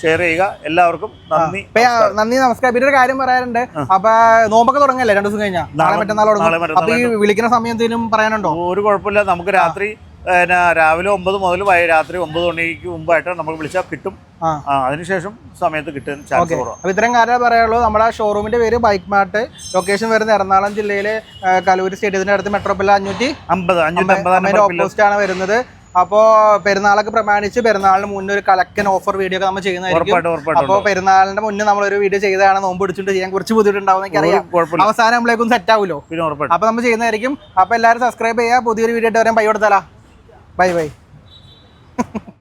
ഷെയർ ചെയ്യുക. എല്ലാവർക്കും നന്ദി. നന്ദി നമസ്കാരം. പിന്നെ ഒരു കാര്യം പറയാറുണ്ട് അപ്പൊ നോമ്പൊക്കെ തുടങ്ങല്ലേ? രണ്ടു ദിവസം കഴിഞ്ഞാൽ നാളെ മറ്റന്നാൾ തുടങ്ങും. അപ്പൊ ഈ വിളിക്കുന്ന സമയം എന്തെങ്കിലും പറയാനുണ്ടോ ഒരു കുഴപ്പമില്ല. നമുക്ക് രാത്രി പിന്നെ രാവിലെ ഒമ്പത് മുതൽ വൈ- രാത്രി ഒമ്പത് മണിക്ക് മുമ്പായിട്ട് നമ്മൾ വിളിച്ചാൽ കിട്ടും. അതിനുശേഷം സമയത്ത് കിട്ടാൻ ചാൻസ് കുറവാണ് ഇത്രയും കാര്യം പറയുള്ളൂ നമ്മുടെ ഷോറൂമിന്റെ പേര് ബൈക്ക് മാർട്ട് ലൊക്കേഷൻ വരുന്നത് എറണാകുളം ജില്ലയിലെ കലൂർ കലൂര് സ്റ്റേഡിയത്തിന്റെ അടുത്ത് മെട്രോപ്പിൽ അഞ്ഞൂറ്റി അമ്പത് അഞ്ഞൂറ്റി അമ്പത് ഓപ്പോസിറ്റ് ആണ് വരുന്നത്. അപ്പോ പെരുന്നാളൊക്കെ പ്രമാണിച്ച് പെരുന്നാളിന് മുന്നേ ഒരു കലക്കൻ ഓഫർ വീഡിയോ ഒക്കെ നമ്മൾ ചെയ്യുന്നതായിരിക്കും. അപ്പൊ പെരുന്നാളിന്റെ മുന്നേ നമ്മൾ ഒരു വീഡിയോ ചെയ്തതാണ് നോമ്പ് പിടിച്ചിട്ട് ചെയ്യാൻ കുറച്ച് ബുദ്ധിമുട്ടുണ്ടാവും എനിക്കറിയാം അവസാനം നമ്മളേക്കും സെറ്റ് ആവുമല്ലോ അപ്പൊ നമ്മൾ ചെയ്യുന്നതായിരിക്കും. അപ്പൊ എല്ലാവരും സബ്സ്ക്രൈബ് ചെയ്യുക. പുതിയൊരു വീഡിയോ ഇട്ട് വരാൻ ബൈ കൊടുത്താലാ. Bye bye